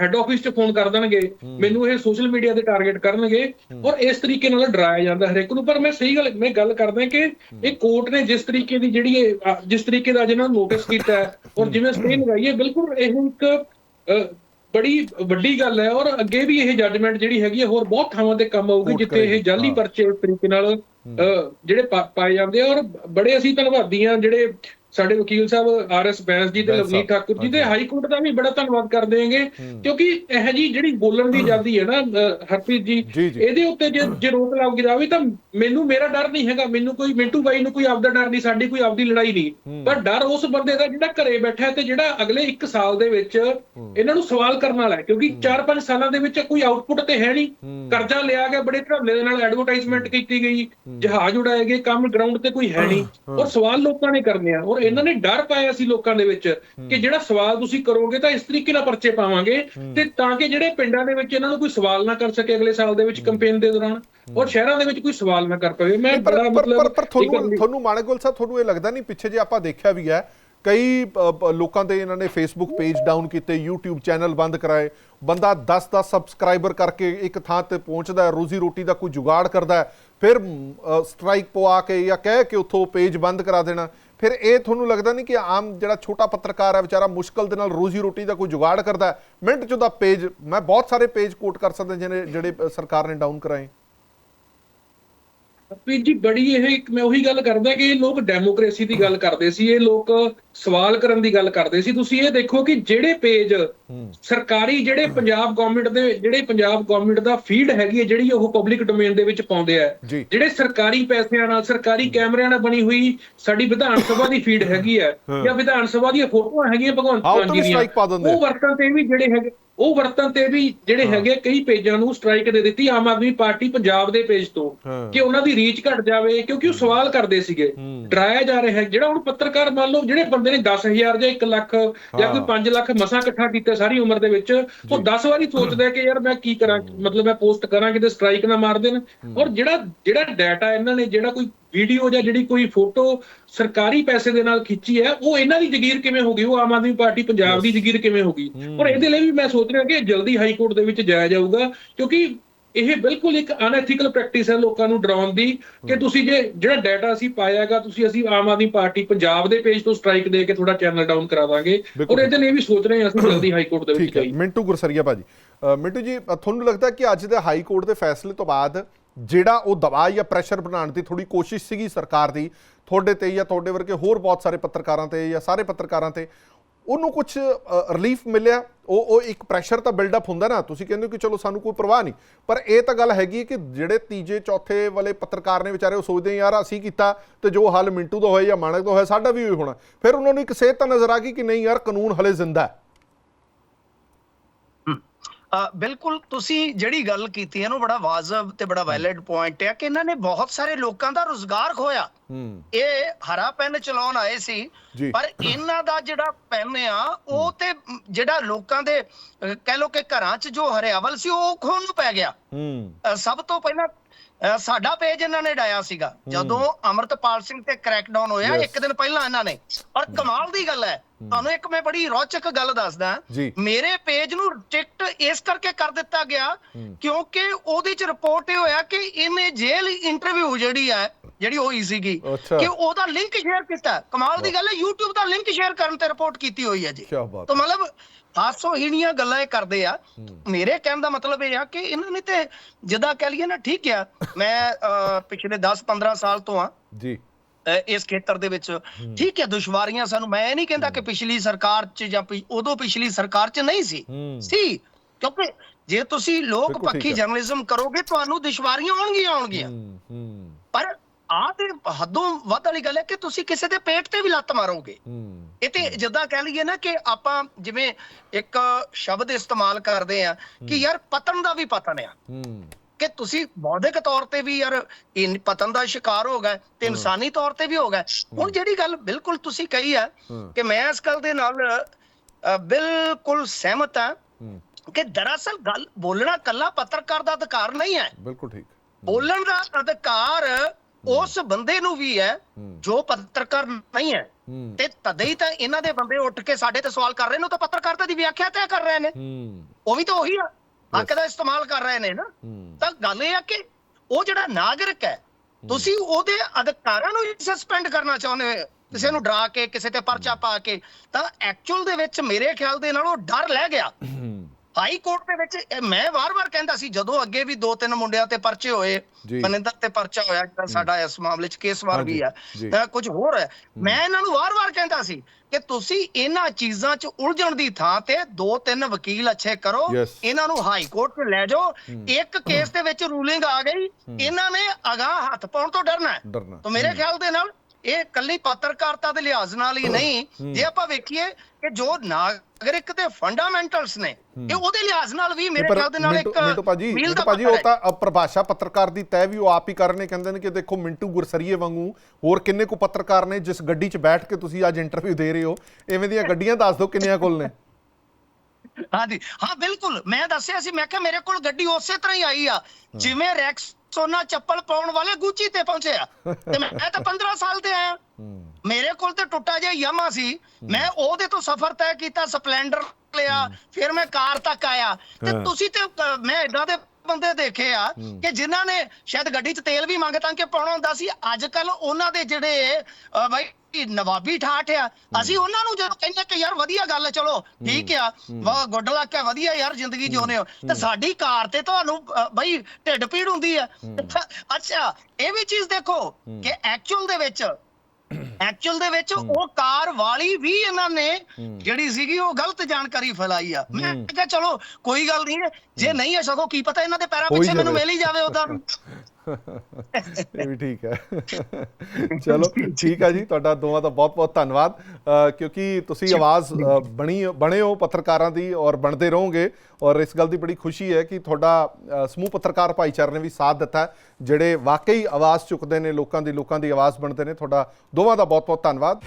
ਹੈੱਡ ਆਫਿਸ 'ਚ ਫੋਨ ਕਰ ਦੇਣਗੇ। ਮੈਨੂੰ ਇਹ ਸੋਸ਼ਲ ਮੀਡੀਆ ਤੇ ਟਾਰਗੇਟ ਕਰਨਗੇ। ਔਰ ਇਸ ਤਰੀਕੇ ਨਾਲ ਡਰਾਇਆ ਜਾਂਦਾ ਹਰੇਕ ਨੂੰ। ਪਰ ਮੈਂ ਸਹੀ ਗੱਲ ਮੈਂ ਗੱਲ ਕਰਦਾ ਕਿ ਇਹ ਕੋਰਟ ਨੇ ਜਿਸ ਤਰੀਕੇ ਦੀ ਜਿਹੜੀ ਜਿਸ ਤਰੀਕੇ ਦਾ ਜਿਹਨਾਂ ਨੋਟਿਸ ਕੀਤਾ ਔਰ ਜਿਵੇਂ ਸਟੇ ਲਗਾਈ ਹੈ ਬਿਲਕੁਲ ਇਹ ਇੱਕ ਬੜੀ ਵੱਡੀ ਗੱਲ ਹੈ ਔਰ ਅੱਗੇ ਵੀ ਇਹ ਜੱਜਮੈਂਟ ਜਿਹੜੀ ਹੈਗੀ ਹੈ ਹੋਰ ਬਹੁਤ ਥਾਵਾਂ ਤੇ ਕੰਮ ਆਊਗੀ ਜਿੱਥੇ ਇਹ ਜਾਲੀ। ਪਰਚੇ ਇਸ ਤਰੀਕੇ ਨਾਲ ਜਿਹੜੇ ਪਾਏ ਜਾਂਦੇ ਔਰ ਬੜੇ ਅਸੀਂ ਧੰਨਵਾਦੀ ਆ ਜਿਹੜੇ ਸਾਡੇ ਵਕੀਲ ਸਾਹਿਬ ਆਰ ਐਸ ਬੈਂਸ ਜੀ ਤੇ ਲਵਨੀਤ ਠਾਕੁਰ ਜੀ ਤੇ। ਹਾਈ ਕੋਰਟ ਦਾ ਵੀ ਬੜਾ ਧੰਨਵਾਦ ਕਰਦੇ ਹਾਂਗੇ ਕਿਉਂਕਿ ਇਹ ਜੀ ਜਿਹੜੀ ਬੋਲਣ ਦੀ ਆਜ਼ਾਦੀ ਹੈ ਨਾ ਹਰਪ੍ਰੀਤ ਜੀ। ਇਹਦੇ ਉੱਤੇ ਜੇ ਜੇ ਰੋਕ ਲਾਉਗੀ ਜਾਵੇ ਤਾਂ ਮੈਨੂੰ ਮੇਰਾ ਡਰ ਨਹੀਂ ਹੈਗਾ ਮੈਨੂੰ ਕੋਈ ਮਿੰਟੂ ਬਾਈ ਨੂੰ ਕੋਈ ਆਪਦਾ ਡਰ ਨਹੀਂ ਸਾਡੀ ਕੋਈ ਆਪਦੀ ਲੜਾਈ ਨਹੀਂ। ਪਰ ਡਰ ਉਸ ਬੰਦੇ ਦਾ ਜਿਹੜਾ ਘਰੇ ਬੈਠਾ ਤੇ ਜਿਹੜਾ ਅਗਲੇ 1 ਸਾਲ ਦੇ ਵਿੱਚ ਇਹਨਾਂ ਨੂੰ ਸਵਾਲ ਕਰਨ ਵਾਲਾ ਹੈ ਕਿਉਂਕਿ 4-5 ਸਾਲਾਂ ਦੇ ਵਿੱਚ ਕੋਈ ਆਊਟਪੁੱਟ ਤੇ ਹੈ ਨਹੀਂ। ਕਰਜ਼ਾ ਲਿਆ ਗਿਆ ਬੜੇ ਧਰਨੇ ਦੇ ਨਾਲ ਐਡਵਰਟਾਈਜ਼ਮੈਂਟ ਕੀਤੀ ਗਈ ਜਹਾਜ਼ ਉਡਾਏ ਗਏ ਕੰਮ ਗਰਾਊਂਡ ਤੇ ਕੋਈ ਹੈ ਨਹੀਂ। ਔਰ ਸਵਾਲ ਲੋਕਾਂ ਨੇ ਕਰਨੇ ਆ ਔਰ ਇਹਨਾਂ ਨੇ ਡਰ ਪਾਇਆ ਸੀ ਲੋਕਾਂ ਦੇ ਵਿੱਚ ਕਿ ਜਿਹੜਾ ਸਵਾਲ ਤੁਸੀਂ ਕਰੋਗੇ ਤਾਂ ਇਸ ਤਰੀਕੇ ਨਾਲ ਪਰਚੇ ਪਾਵਾਂਗੇ ਤੇ ਤਾਂ ਕਿ ਜਿਹੜੇ ਪਿੰਡਾਂ ਦੇ ਵਿੱਚ ਇਹਨਾਂ ਨੂੰ ਕੋਈ ਸਵਾਲ ਨਾ ਕਰ ਸਕੇ ਅਗਲੇ ਸਾਲ ਦੇ ਵਿੱਚ ਕੈਂਪੇਨ ਦੇ ਦੌਰਾਨ। ਔਰ ਸ਼ਹਿਰਾਂ ਦੇ ਵਿੱਚ ਕੋਈ ਸਵਾਲ ਨਾ ਕਰ ਪਵੇ ਮੈਂ ਬੜਾ ਪਰ ਪਰ ਤੁਹਾਨੂੰ ਤੁਹਾਨੂੰ ਮਾਨਕਗੁਲ ਸਾਹਿਬ ਤੁਹਾਨੂੰ ਇਹ ਲੱਗਦਾ ਨਹੀਂ ਪਿੱਛੇ ਜੇ ਆਪਾਂ ਦੇਖਿਆ ਵੀ ਹੈ ਕਈ ਲੋਕਾਂ ਦੇ ਇਹਨਾਂ ਨੇ ਫੇਸਬੁੱਕ ਪੇਜ ਡਾਊਨ ਕੀਤੇ YouTube ਚੈਨਲ ਬੰਦ ਕਰਾਏ ਬੰਦਾ 10-10 ਸਬਸਕ੍ਰਾਈਬਰ ਕਰਕੇ ਇੱਕ ਥਾਂ ਤੇ ਪਹੁੰਚਦਾ ਹੈ ਰੋਜ਼ੀ ਰੋਟੀ ਦਾ ਕੋਈ ਜੁਗਾੜ ਕਰਦਾ ਫਿਰ ਸਟ੍ਰਾਈਕ ਪਵਾ ਕੇ ਜਾਂ ਕਹਿ ਕੇ ਉੱਥੋਂ ਪੇਜ ਬੰਦ ਕਰਾ ਦੇਣਾ ਫਿਰ ਇਹ ਤੁਹਾਨੂੰ ਲੱਗਦਾ ਨਹੀਂ ਕਿ ਆਮ ਜਿਹੜਾ ਛੋਟਾ ਪੱਤਰਕਾਰ ਹੈ ਵਿਚਾਰਾ ਮੁਸ਼ਕਲ ਦੇ ਨਾਲ ਰੋਜ਼ੀ ਰੋਟੀ ਦਾ ਕੋਈ ਜੁਗਾੜ ਕਰਦਾ ਮਿੰਟ ਚ ਉਹਦਾ ਪੇਜ ਮੈਂ ਬਹੁਤ ਸਾਰੇ ਪੇਜ ਕੋਟ ਕਰ ਸਕਦਾ ਜਿਹਨੇ ਜਿਹੜੇ ਸਰਕਾਰ ਨੇ ਡਾਊਨ ਕਰਾਏ। ਪ੍ਰੀਤ ਜੀ, ਬੜੀ ਇਹ ਇੱਕ ਮੈਂ ਉਹੀ ਗੱਲ ਕਰਦਾ ਕਿ ਇਹ ਲੋਕ ਡੈਮੋਕ੍ਰੇਸੀ ਦੀ ਗੱਲ ਕਰਦੇ ਸੀ, ਇਹ ਲੋਕ ਸਵਾਲ ਕਰਨ ਦੀ ਗੱਲ ਕਰਦੇ ਸੀ। ਤੁਸੀਂ ਇਹ ਦੇਖੋ ਕਿ ਜਿਹੜੇ ਪੇਜ ਸਰਕਾਰੀ ਜਿਹੜੇ ਪੰਜਾਬ ਗਵਰਨਮੈਂਟ ਦੇ ਜਿਹੜੇ ਪੰਜਾਬ ਗਵਰਨਮੈਂਟ ਦਾ ਫੀਡ ਹੈਗੀ ਹੈ ਜਿਹੜੀ ਉਹ ਪਬਲਿਕ ਡੋਮੇਨ ਦੇ ਵਿੱਚ ਪਾਉਂਦੇ ਆ। ਜਿਹੜੇ ਸਰਕਾਰੀ ਪੈਸਿਆਂ ਨਾਲ ਸਰਕਾਰੀ ਕੈਮਰਿਆਂ ਨਾਲ ਬਣੀ ਹੋਈ ਸਾਡੀ ਵਿਧਾਨ ਸਭਾ ਦੀ ਫੀਡ ਹੈਗੀ ਹੈ ਜਾਂ ਵਿਧਾਨ ਸਭਾ ਦੀਆਂ ਫੋਟੋਆਂ ਹੈਗੀਆਂ ਭਗਵੰਤ ਮਾਨ ਜੀ ਦੀਆਂ। ਉਹ ਵਰਤਨ ਤੇ ਵੀ ਜਿਹੜੇ ਹੈਗੇ ਉਹ ਵਰਤਨ ਤੇ ਵੀ ਜਿਹੜੇ ਹੈਗੇ ਕਈ ਪੇਜਾਂ ਨੂੰ ਸਟ੍ਰਾਈਕ ਦੇ ਦਿੱਤੀ ਆਮ ਆਦਮੀ ਪਾਰਟੀ ਪੰਜਾਬ ਦੇ ਪੇਜ ਤੋਂ। ਕਿ ਉਹਨਾਂ ਦੀ ਰੀਚ ਘਟ ਜਾਵੇ ਕਿਉਂਕਿ ਉਹ ਸਵਾਲ ਕਰਦੇ ਸੀਗੇ। ਡਰਾਇਆ ਜਾ ਰਿਹਾ ਹੈ। ਜਿਹੜਾ ਹੁਣ ਪੱਤਰਕਾਰ ਮੰਨ ਲਓ ਜਿਹੜੇ ਬੰਦੇ ਨੇ 10000 ਜਾਂ 1 ਲੱਖ ਜਾਂ ਕੋਈ 5 ਲੱਖ ਮਸਾਂ ਇਕੱਠਾ ਕੀਤਾ ਸਾਰੀ ਉਮਰ ਦੇ ਵਿੱਚ ਉਹ 10 ਵਾਰੀ ਸੋਚਦਾ ਕਿ ਯਾਰ ਮੈਂ ਕੀ ਕਰਾਂ ਮਤਲਬ ਮੈਂ ਪੋਸਟ ਕਰਾਂ ਕਿਤੇ ਸਟ੍ਰਾਈਕ ਨਾ ਮਾਰ ਦੇਣ। ਔਰ ਜਿਹੜਾ ਜਿਹੜਾ ਡਾਟਾ ਇਹਨਾਂ ਨੇ ਜਿਹੜਾ ਕੋਈ ਵੀਡੀਓ ਜਾਂ ਜਿਹੜੀ ਕੋਈ ਫੋਟੋ ਸਰਕਾਰੀ ਪੈਸੇ ਦੇ ਨਾਲ ਖਿੱਚੀ ਹੈ ਉਹ ਇਹਨਾਂ ਦੀ ਜ਼ਗੀਰ ਕਿਵੇਂ ਹੋ ਗਈ? ਉਹ ਆਮ ਆਦਮੀ ਪਾਰਟੀ ਪੰਜਾਬ ਦੀ ਜ਼ਗੀਰ ਕਿਵੇਂ ਹੋ ਗਈ? ਔਰ ਇਹਦੇ ਲਈ ਵੀ ਮੈਂ ਸੋਚ ਰਿਹਾ ਕਿ ਜਲਦੀ ਹਾਈ ਕੋਰਟ ਦੇ ਵਿੱਚ ਜਾਇਆ ਜਾਊਗਾ ਕਿਉਂਕਿ ਇਹ ਬਿਲਕੁਲ ਇੱਕ ਅਨਐਥੀਕਲ ਪ੍ਰੈਕਟਿਸ ਹੈ ਲੋਕਾਂ ਨੂੰ ਡਰਾਉਣ ਦੀ ਕਿ ਤੁਸੀਂ ਜੇ ਜਿਹੜਾ ਡਾਟਾ ਅਸੀਂ ਪਾਇਆਗਾ ਤੁਸੀਂ ਅਸੀਂ ਆਮ ਆਦਮੀ ਪਾਰਟੀ ਪੰਜਾਬ ਦੇ ਪੇਜ ਤੋਂ ਸਟ੍ਰਾਈਕ ਦੇ ਕੇ ਥੋੜਾ ਚੈਨਲ ਡਾਊਨ ਕਰਾ ਦਾਂਗੇ। ਔਰ ਇਹਦੇ ਲਈ ਵੀ ਸੋਚ ਰਹੇ ਹਾਂ ਅਸੀਂ ਜਲਦੀ ਹਾਈ ਕੋਰਟ ਦੇ ਵਿੱਚ ਜਾਈਏ। ਮਿੰਟੂ ਗੁਰਸਰੀਆ ਭਾਜੀ। ਮਿੰਟੂ ਜੀ ਤੁਹਾਨੂੰ ਲੱਗਦਾ ਕਿ ਅੱਜ ਦੇ ਹਾਈ ਕੋਰਟ ਦੇ ਫੈਸਲੇ ਤੋਂ ਬਾਅਦ ਜਿਹੜਾ ਉਹ ਦਬਾਅ ਜਾਂ ਪ੍ਰੈਸ਼ਰ ਬਣਾਉਣ ਦੀ ਥੋੜੀ ਕੋਸ਼ਿਸ਼ ਸੀਗੀ ਸਰਕਾਰ ਦੀ ਤੁਹਾਡੇ ਤੇ ਜਾਂ ਤੁਹਾਡੇ ਵਰਗੇ ਹੋਰ ਬਹੁਤ ਸਾਰੇ ਪੱਤਰਕਾਰਾਂ ਤੇ ਜਾਂ ਸਾਰੇ ਪੱਤਰਕਾਰਾਂ ਤੇ ਉਹਨੂੰ ਕੁਝ ਰਿਲੀਫ ਮਿਲਿਆ, ਉਹ ਉਹ ਇੱਕ ਪ੍ਰੈਸ਼ਰ ਤਾਂ ਬਿਲਡ ਅਪ ਹੁੰਦਾ ਨਾ, ਤੁਸੀਂ ਕਹਿੰਦੇ ਹੋ ਕਿ ਚਲੋ ਸਾਨੂੰ ਕੋਈ ਪਰਵਾਹ ਨਹੀਂ। ਪਰ ਇਹ ਤਾਂ ਗੱਲ ਹੈਗੀ ਕਿ ਜਿਹੜੇ ਤੀਜੇ, ਚੌਥੇ ਵਾਲੇ ਪੱਤਰਕਾਰ ਨੇ ਵਿਚਾਰੇ, ਉਹ ਸੋਚਦੇ ਯਾਰ ਅਸੀਂ ਕੀਤਾ ਤੇ ਜੋ ਹੱਲ ਮਿੰਟੂ ਦਾ ਹੋਇਆ ਜਾਂ ਮਾਨਕ ਦਾ ਹੋਇਆ, ਸਾਡਾ ਵੀ ਉਹੀ ਹੋਣਾ। ਫਿਰ ਉਹਨਾਂ ਨੂੰ ਇੱਕ ਸੇਧ ਤਾਂ ਨਜ਼ਰ ਆ ਗਈ ਕਿ ਨਹੀਂ ਯਾਰ, ਕਾਨੂੰਨ ਹਲੇ ਜ਼ਿੰਦਾ ਹੈ। ਬਿਲਕੁਲ ਤੁਸੀਂ ਜਿਹੜੀ ਗੱਲ ਕੀਤੀ ਹੈ ਨਾ ਉਹ ਬੜਾ ਵਾਜਬ ਤੇ ਬੜਾ ਵੈਲਿਡ ਪੁਆਇੰਟ ਹੈ ਕਿ ਇਹਨਾਂ ਨੇ ਬਹੁਤ ਸਾਰੇ ਲੋਕਾਂ ਦਾ ਰੋਜ਼ਗਾਰ ਖੋਇਆ ਇਹ ਹਰਾ ਪੈਨ ਚਲਾਉਣ ਆਏ ਸੀ। ਪਰ ਇਹਨਾਂ ਦਾ ਜਿਹੜਾ ਪੈਨ ਆ ਉਹ ਤੇ ਜਿਹੜਾ ਲੋਕਾਂ ਦੇ ਕਹਿ ਲੋ ਕਿ ਘਰਾਂ 'ਚ ਜੋ ਹਰਿਆਵਲ ਸੀ ਉਹ ਖੋਣ ਨੂੰ ਪੈ ਗਿਆ। ਸਭ ਤੋਂ ਪਹਿਲਾਂ ਸਾਡਾ ਪੇਜ ਇਹਨਾਂ ਨੇ ਡਾਇਆ ਸੀਗਾ। ਜਦੋਂ ਅਮਰਤਪਾਲ ਸਿੰਘ ਤੇ ਕ੍ਰੈਕਡਾਊਨ ਹੋਇਆ. ਇੱਕ ਦਿਨ ਪਹਿਲਾਂ ਇਹਨਾਂ ਨੇ। ਔਰ ਕਮਾਲ ਦੀ ਗੱਲ ਹੈ ਤੁਹਾਨੂੰ ਇੱਕ ਮੈਂ ਬੜੀ ਰੌਚਕ ਗੱਲ ਦੱਸਦਾ। ਮੇਰੇ ਪੇਜ ਨੂੰ ਰਿਜੈਕਟ ਇਸ ਕਰਕੇ ਕਰ ਦਿੱਤਾ ਗਿਆ ਕਿਉਂਕਿ ਉਹਦੇ ਚ ਰਿਪੋਰਟ ਇਹ ਹੋਇਆ ਕਿ ਇਹਨੇ ਜੇਲ੍ਹ ਇੰਟਰਵਿਊ ਜਿਹੜੀ ਹੈ ਜਿਹੜੀ ਹੋਈ ਸੀਗੀ। ਕਿ ਉਹਦਾ ਲਿੰਕ ਸ਼ੇਅਰ ਕੀਤਾ। ਕਮਾਲ ਦੀ ਗੱਲ ਹੈ YouTube ਦਾ ਲਿੰਕ ਸ਼ੇਅਰ ਕਰਨ ਤੇ ਰਿਪੋਰਟ ਕੀਤੀ ਹੋਈ ਹੈ ਜੀ। ਤਾਂ ਮਤਲਬ ਹਾਸੋਹੀਣੀਆਂ ਗੱਲਾਂ ਇਹ ਕਰਦੇ ਆ। ਮੇਰੇ ਕਹਿਣ ਦਾ ਮਤਲਬ ਇਹ ਆ ਕਿ ਇਹਨਾਂ ਨੇ ਤੇ ਜਿੱਦਾਂ ਕਹਿ ਲਈਏ ਨਾ ਠੀਕ ਆ। ਮੈਂ ਪਿਛਲੇ 10-15 ਸਾਲ ਤੋਂ ਆ। ਜੀ। ਇਸ ਖੇਤਰ ਦੇ ਵਿੱਚ। ਠੀਕ ਹੈ ਦੁਸ਼ਵਾਰੀਆਂ ਸਾਨੂੰ ਮੈਂ ਇਹ ਨਹੀਂ ਕਹਿੰਦਾ ਕਿ ਪਿਛਲੀ ਸਰਕਾਰ 'ਚ ਜਾਂ ਉਦੋਂ ਪਿਛਲੀ ਸਰਕਾਰ 'ਚ ਨਹੀਂ ਸੀ। ਸੀ। ਕਿਉਂਕਿ ਜੇ ਤੁਸੀਂ ਲੋਕ ਪੱਖੀ। ਜਰਨਲਿਜ਼ਮ ਕਰੋਗੇ ਤੁਹਾਨੂੰ ਦੁਸ਼ਵਾਰੀਆਂ ਆਉਣਗੀਆਂ ਆਉਣਗੀਆਂ। ਪਰ ਆਹ ਤੇ ਹੱਦੋਂ ਵੱਧ ਵਾਲੀ ਗੱਲ ਹੈ ਕਿ ਤੁਸੀਂ ਕਿਸੇ ਦੇ ਪੇਟ ਤੇ ਵੀ ਲੱਤ ਮਾਰੋਗੇ। ਇਹ ਤੇ ਜਿੱਦਾਂ ਕਹਿ ਲਈਏ ਨਾ ਕਿ ਆਪਾਂ ਜਿਵੇਂ ਇੱਕ ਸ਼ਬਦ ਇਸਤੇਮਾਲ ਕਰਦੇ ਆ ਕਿ ਯਾਰ ਪਤਨ ਦਾ ਵੀ ਪਤਨ ਆ। ਕਿ ਤੁਸੀਂ ਬੌਧਿਕ ਤੌਰ ਤੇ ਵੀ ਯਾਰ ਇਨ ਪਤਨ ਦਾ ਸ਼ਿਕਾਰ ਹੋ ਗਏ ਤੇ ਇਨਸਾਨੀ ਤੌਰ ਤੇ ਵੀ ਹੋ ਗਏ। ਹੁਣ ਜਿਹੜੀ ਗੱਲ ਬਿਲਕੁਲ ਤੁਸੀਂ ਕਹੀ ਹੂੰ ਕਿ ਮੈਂ ਇਸ ਗੱਲ ਦੇ ਨਾਲ ਬਿਲਕੁਲ ਸਹਿਮਤ ਹਾਂ ਕਿ ਦਰਅਸਲ ਗੱਲ ਬੋਲਣਾ ਕੱਲਾ ਪੱਤਰਕਾਰ ਦਾ ਅਧਿਕਾਰ ਨਹੀਂ ਹੈ। ਬਿਲਕੁਲ ਠੀਕ। ਬੋਲਣ ਦਾ ਅਧਿਕਾਰ ਉਸ ਬੰਦੇ ਨੂੰ ਵੀ ਹੈ ਜੋ ਪੱਤਰਕਾਰ ਨਹੀਂ ਹੈ। ਤੇ ਤਦੇ ਹੀ ਤਾਂ ਇਹਨਾਂ ਦੇ ਬੰਦੇ ਉੱਠ ਕੇ ਸਾਡੇ ਤੇ ਸਵਾਲ ਕਰ ਰਹੇ ਨੇ ਉਹ ਤਾਂ ਪੱਤਰਕਾਰਤਾ ਦੀ ਵਿਆਖਿਆ ਤੈਅ ਕਰ ਰਹੇ ਨੇ। ਉਹ ਵੀ ਤਾਂ ਉਹੀ ਆ। ਹੱਕ ਦਾ ਇਸਤੇਮਾਲ ਕਰ ਰਹੇ ਨੇ ਨਾ। ਤਾਂ ਗੱਲ ਇਹ ਆ ਕਿ ਉਹ ਜਿਹੜਾ ਨਾਗਰਿਕ ਹੈ ਤੁਸੀਂ ਉਹਦੇ ਅਧਿਕਾਰਾਂ ਨੂੰ ਸਸਪੈਂਡ ਕਰਨਾ ਚਾਹੁੰਦੇ ਹੋ। ਕਿਸੇ ਨੂੰ ਡਰਾ ਕੇ ਕਿਸੇ ਤੇ ਪਰਚਾ ਪਾ ਕੇ। ਤਾਂ ਐਕਚੁਅਲ ਦੇ ਵਿੱਚ ਮੇਰੇ ਖਿਆਲ ਦੇ ਨਾਲ ਉਹ ਡਰ ਲੈ ਗਿਆ। ਹਾਈ ਕੋਰਟ ਦੇ ਵਿੱਚ ਇਹ ਮੈਂ ਵਾਰ-ਵਾਰ ਕਹਿੰਦਾ ਸੀ ਜਦੋਂ ਅੱਗੇ ਵੀ ਦੋ ਤਿੰਨ ਮੁੰਡਿਆਂ ਤੇ ਪਰਚੇ ਹੋਏ। ਮਨਿੰਦਰ ਤੇ ਪਰਚਾ ਹੋਇਆ ਜਿਹੜਾ ਸਾਡਾ ਇਸ ਮਾਮਲੇ 'ਚ ਕੇਸ ਵਾਰ ਵੀ ਆ ਕੁਝ ਹੋਰ ਹੈ। ਮੈਂ ਇਹਨਾਂ ਨੂੰ ਵਾਰ-ਵਾਰ ਕਹਿੰਦਾ ਸੀ ਕਿ ਤੁਸੀਂ ਇਹਨਾਂ ਚੀਜ਼ਾਂ 'ਚ ਉਲਝਣ ਦੀ ਥਾਂ ਤੇ ਦੋ ਤਿੰਨ ਵਕੀਲ ਅੱਛੇ ਕਰੋ. ਇਹਨਾਂ ਨੂੰ ਹਾਈ ਕੋਰਟ 'ਚ ਲੈ ਜਾਓ। ਇੱਕ ਕੇਸ ਦੇ ਵਿੱਚ ਰੂਲਿੰਗ ਆ ਗਈ ਇਹਨਾਂ ਨੇ ਅਗਾਹ ਹੱਥ ਪਾਉਣ ਤੋਂ ਡਰਨਾ ਹੈ। ਤਾਂ ਮੇਰੇ ਖਿਆਲ ਦੇ ਨਾਲ ਇਹ ਕੱਲੀ ਪੱਤਰਕਾਰਤਾ ਦੇ ਲਿਹਾਜ਼ ਨਾਲ ਹੀ ਨਹੀਂ ਜੇ ਆਪਾਂ ਵੇਖੀਏ ਕਿ ਜੋ ਨਾਗਰਿਕ ਦੇ ਫੰਡਾਮੈਂਟਲਸ ਨੇ ਇਹ ਉਹਦੇ ਲਿਹਾਜ਼ ਨਾਲ ਵੀ ਮੇਰੇ ਖਿਆਲ ਦੇ ਨਾਲ ਇੱਕ ਮਿੰਟੂ ਮੀਲ ਮਿੰਟੂ ਪੱਥਰ ਉਹ। ਤਾਂ ਪਰਿਭਾਸ਼ਾ ਪੱਤਰਕਾਰ ਦੀ ਤੈ ਵੀ ਉਹ ਆਪ ਹੀ ਕਰਨੇ ਕਹਿੰਦੇ ਨੇ ਕਿ ਦੇਖੋ ਮਿੰਟੂ ਗੁਰਸਰੀਏ ਵਾਂਗੂ ਹੋਰ ਕਿੰਨੇ ਕੁ ਪੱਤਰਕਾਰ ਨੇ ਜਿਸ ਗੱਡੀ 'ਚ ਬੈਠ ਕੇ ਤੁਸੀਂ ਅੱਜ ਇੰਟਰਵਿਊ ਦੇ ਰਹੇ ਹੋ ਐਵੇਂ ਦੀਆਂ ਗੱਡੀਆਂ ਦੱਸ ਦਿਓ ਕਿੰਨੀਆਂ ਕੋਲ ਨੇ। ਹਾਂਜੀ ਹਾਂ ਬਿਲਕੁਲ ਮੈਂ ਦੱਸਿਆ ਸੀ ਮੈਂ ਕਿਹਾ ਮੇਰੇ ਕੋਲ ਗੱਡੀ ਉਸੇ ਤਰ੍ਹਾਂ ਹੀ ਆਈ ਆ ਜਿਵੇਂ ਰੈਕਸ ਸੋਨਾ ਚੱਪਲ ਪਾਉਣ ਵਾਲੇ ਗੁੱਚੀ ਤੇ ਪਹੁੰਚੇ ਆ। ਤੇ ਮੈਂ ਤਾਂ 15 ਸਾਲ ਤੇ ਆਇਆ। ਮੇਰੇ ਕੋਲ ਤੇ ਟੁੱਟਾ ਜਿਹਾ ਯਮਾ ਸੀ। ਮੈਂ ਉਹਦੇ ਤੋਂ ਸਫ਼ਰ ਤੈਅ ਕੀਤਾ ਸਪਲੈਂਡਰ ਲਿਆ ਫਿਰ ਮੈਂ ਕਾਰ ਤੱਕ ਆਇਆ। ਤੇ। ਤੁਸੀਂ ਤੇ ਮੈਂ ਇਦਾਂ ਦੇ ਬੰਦੇ ਦੇਖੇ ਆ ਕਿ ਜਿਨ੍ਹਾਂ ਨੇ ਸ਼ਾਇਦ ਗੱਡੀ 'ਚ ਤੇਲ ਵੀ ਮੰਗ ਤਾਂ ਕਿ ਪਾਉਣਾ ਹੁੰਦਾ ਸੀ। ਅੱਜ ਕੱਲ ਉਹਨਾਂ ਦੇ ਜਿਹੜੇ ਅ, ਬਾਈ ਨਵਾਬੀ ਠਾਠ ਆ। ਅਸੀਂ ਉਹਨਾਂ ਨੂੰ ਜਦੋਂ ਕਹਿੰਦੇ ਕਿ ਯਾਰ ਵਧੀਆ ਗੱਲ ਚਲੋ ਠੀਕ ਆ। ਵਾ ਗੁੱਡ ਲੱਕ ਹੈ ਵਧੀਆ ਯਾਰ ਜ਼ਿੰਦਗੀ ਜਿਉਨੇ ਹੋ। ਤੇ ਸਾਡੀ ਕਾਰ ਤੇ ਤੁਹਾਨੂੰ ਬਈ ਢਿੱਡ ਪੀੜ ਹੁੰਦੀ ਆ। ਅੱਛਾ ਇਹ ਵੀ ਚੀਜ਼ ਦੇਖੋ ਕਿ ਐਕਚੁਅਲ ਦੇ ਵਿੱਚ ਐਕਚੁਅਲ ਦੇ ਵਿੱਚ ਉਹ ਕਾਰ ਵਾਲੀ ਵੀ ਇਹਨਾਂ ਨੇ ਜਿਹੜੀ ਸੀਗੀ ਉਹ ਗਲਤ ਜਾਣਕਾਰੀ ਫੈਲਾਈ ਆ। ਮੈਂ ਕਿਹਾ ਚਲੋ ਕੋਈ ਗੱਲ ਨਹੀਂ। ਜੇ ਨਹੀਂ ਹੈ ਸਗੋਂ ਕੀ ਪਤਾ ਇਹਨਾਂ ਦੇ ਪੈਰਾਂ ਪਿੱਛੇ ਮੈਨੂੰ। ਮਿਲ ਹੀ ਜਾਵੇ ਉਹਦਾ ਇਹ ਵੀ ਠੀਕ ਹੈ। ਚਲੋ ਠੀਕ ਹੈ ਜੀ ਤੁਹਾਡਾ ਦੋਵਾਂ ਦਾ ਬਹੁਤ ਬਹੁਤ ਧੰਨਵਾਦ। ਅ, ਕਿਉਂਕਿ ਤੁਸੀਂ ਆਵਾਜ਼ ਅ, ਬਣੀ ਬਣੇ ਹੋ ਪੱਤਰਕਾਰਾਂ ਦੀ ਔਰ ਬਣਦੇ ਰਹੋਗੇ। ਔਰ ਇਸ ਗੱਲ ਦੀ ਬੜੀ ਖੁਸ਼ੀ ਹੈ ਕਿ ਤੁਹਾਡਾ ਅ, ਸਮੂਹ ਪੱਤਰਕਾਰ ਭਾਈਚਾਰੇ ਨੇ ਵੀ ਸਾਥ ਦਿੱਤਾ ਹੈ, ਜਿਹੜੇ ਵਾਕਈ ਆਵਾਜ਼ ਚੁੱਕਦੇ ਨੇ ਲੋਕਾਂ ਦੀ ਲੋਕਾਂ ਦੀ ਆਵਾਜ਼ ਬਣਦੇ ਨੇ। ਤੁਹਾਡਾ ਦੋਵਾਂ ਦਾ ਬਹੁਤ ਬਹੁਤ ਧੰਨਵਾਦ।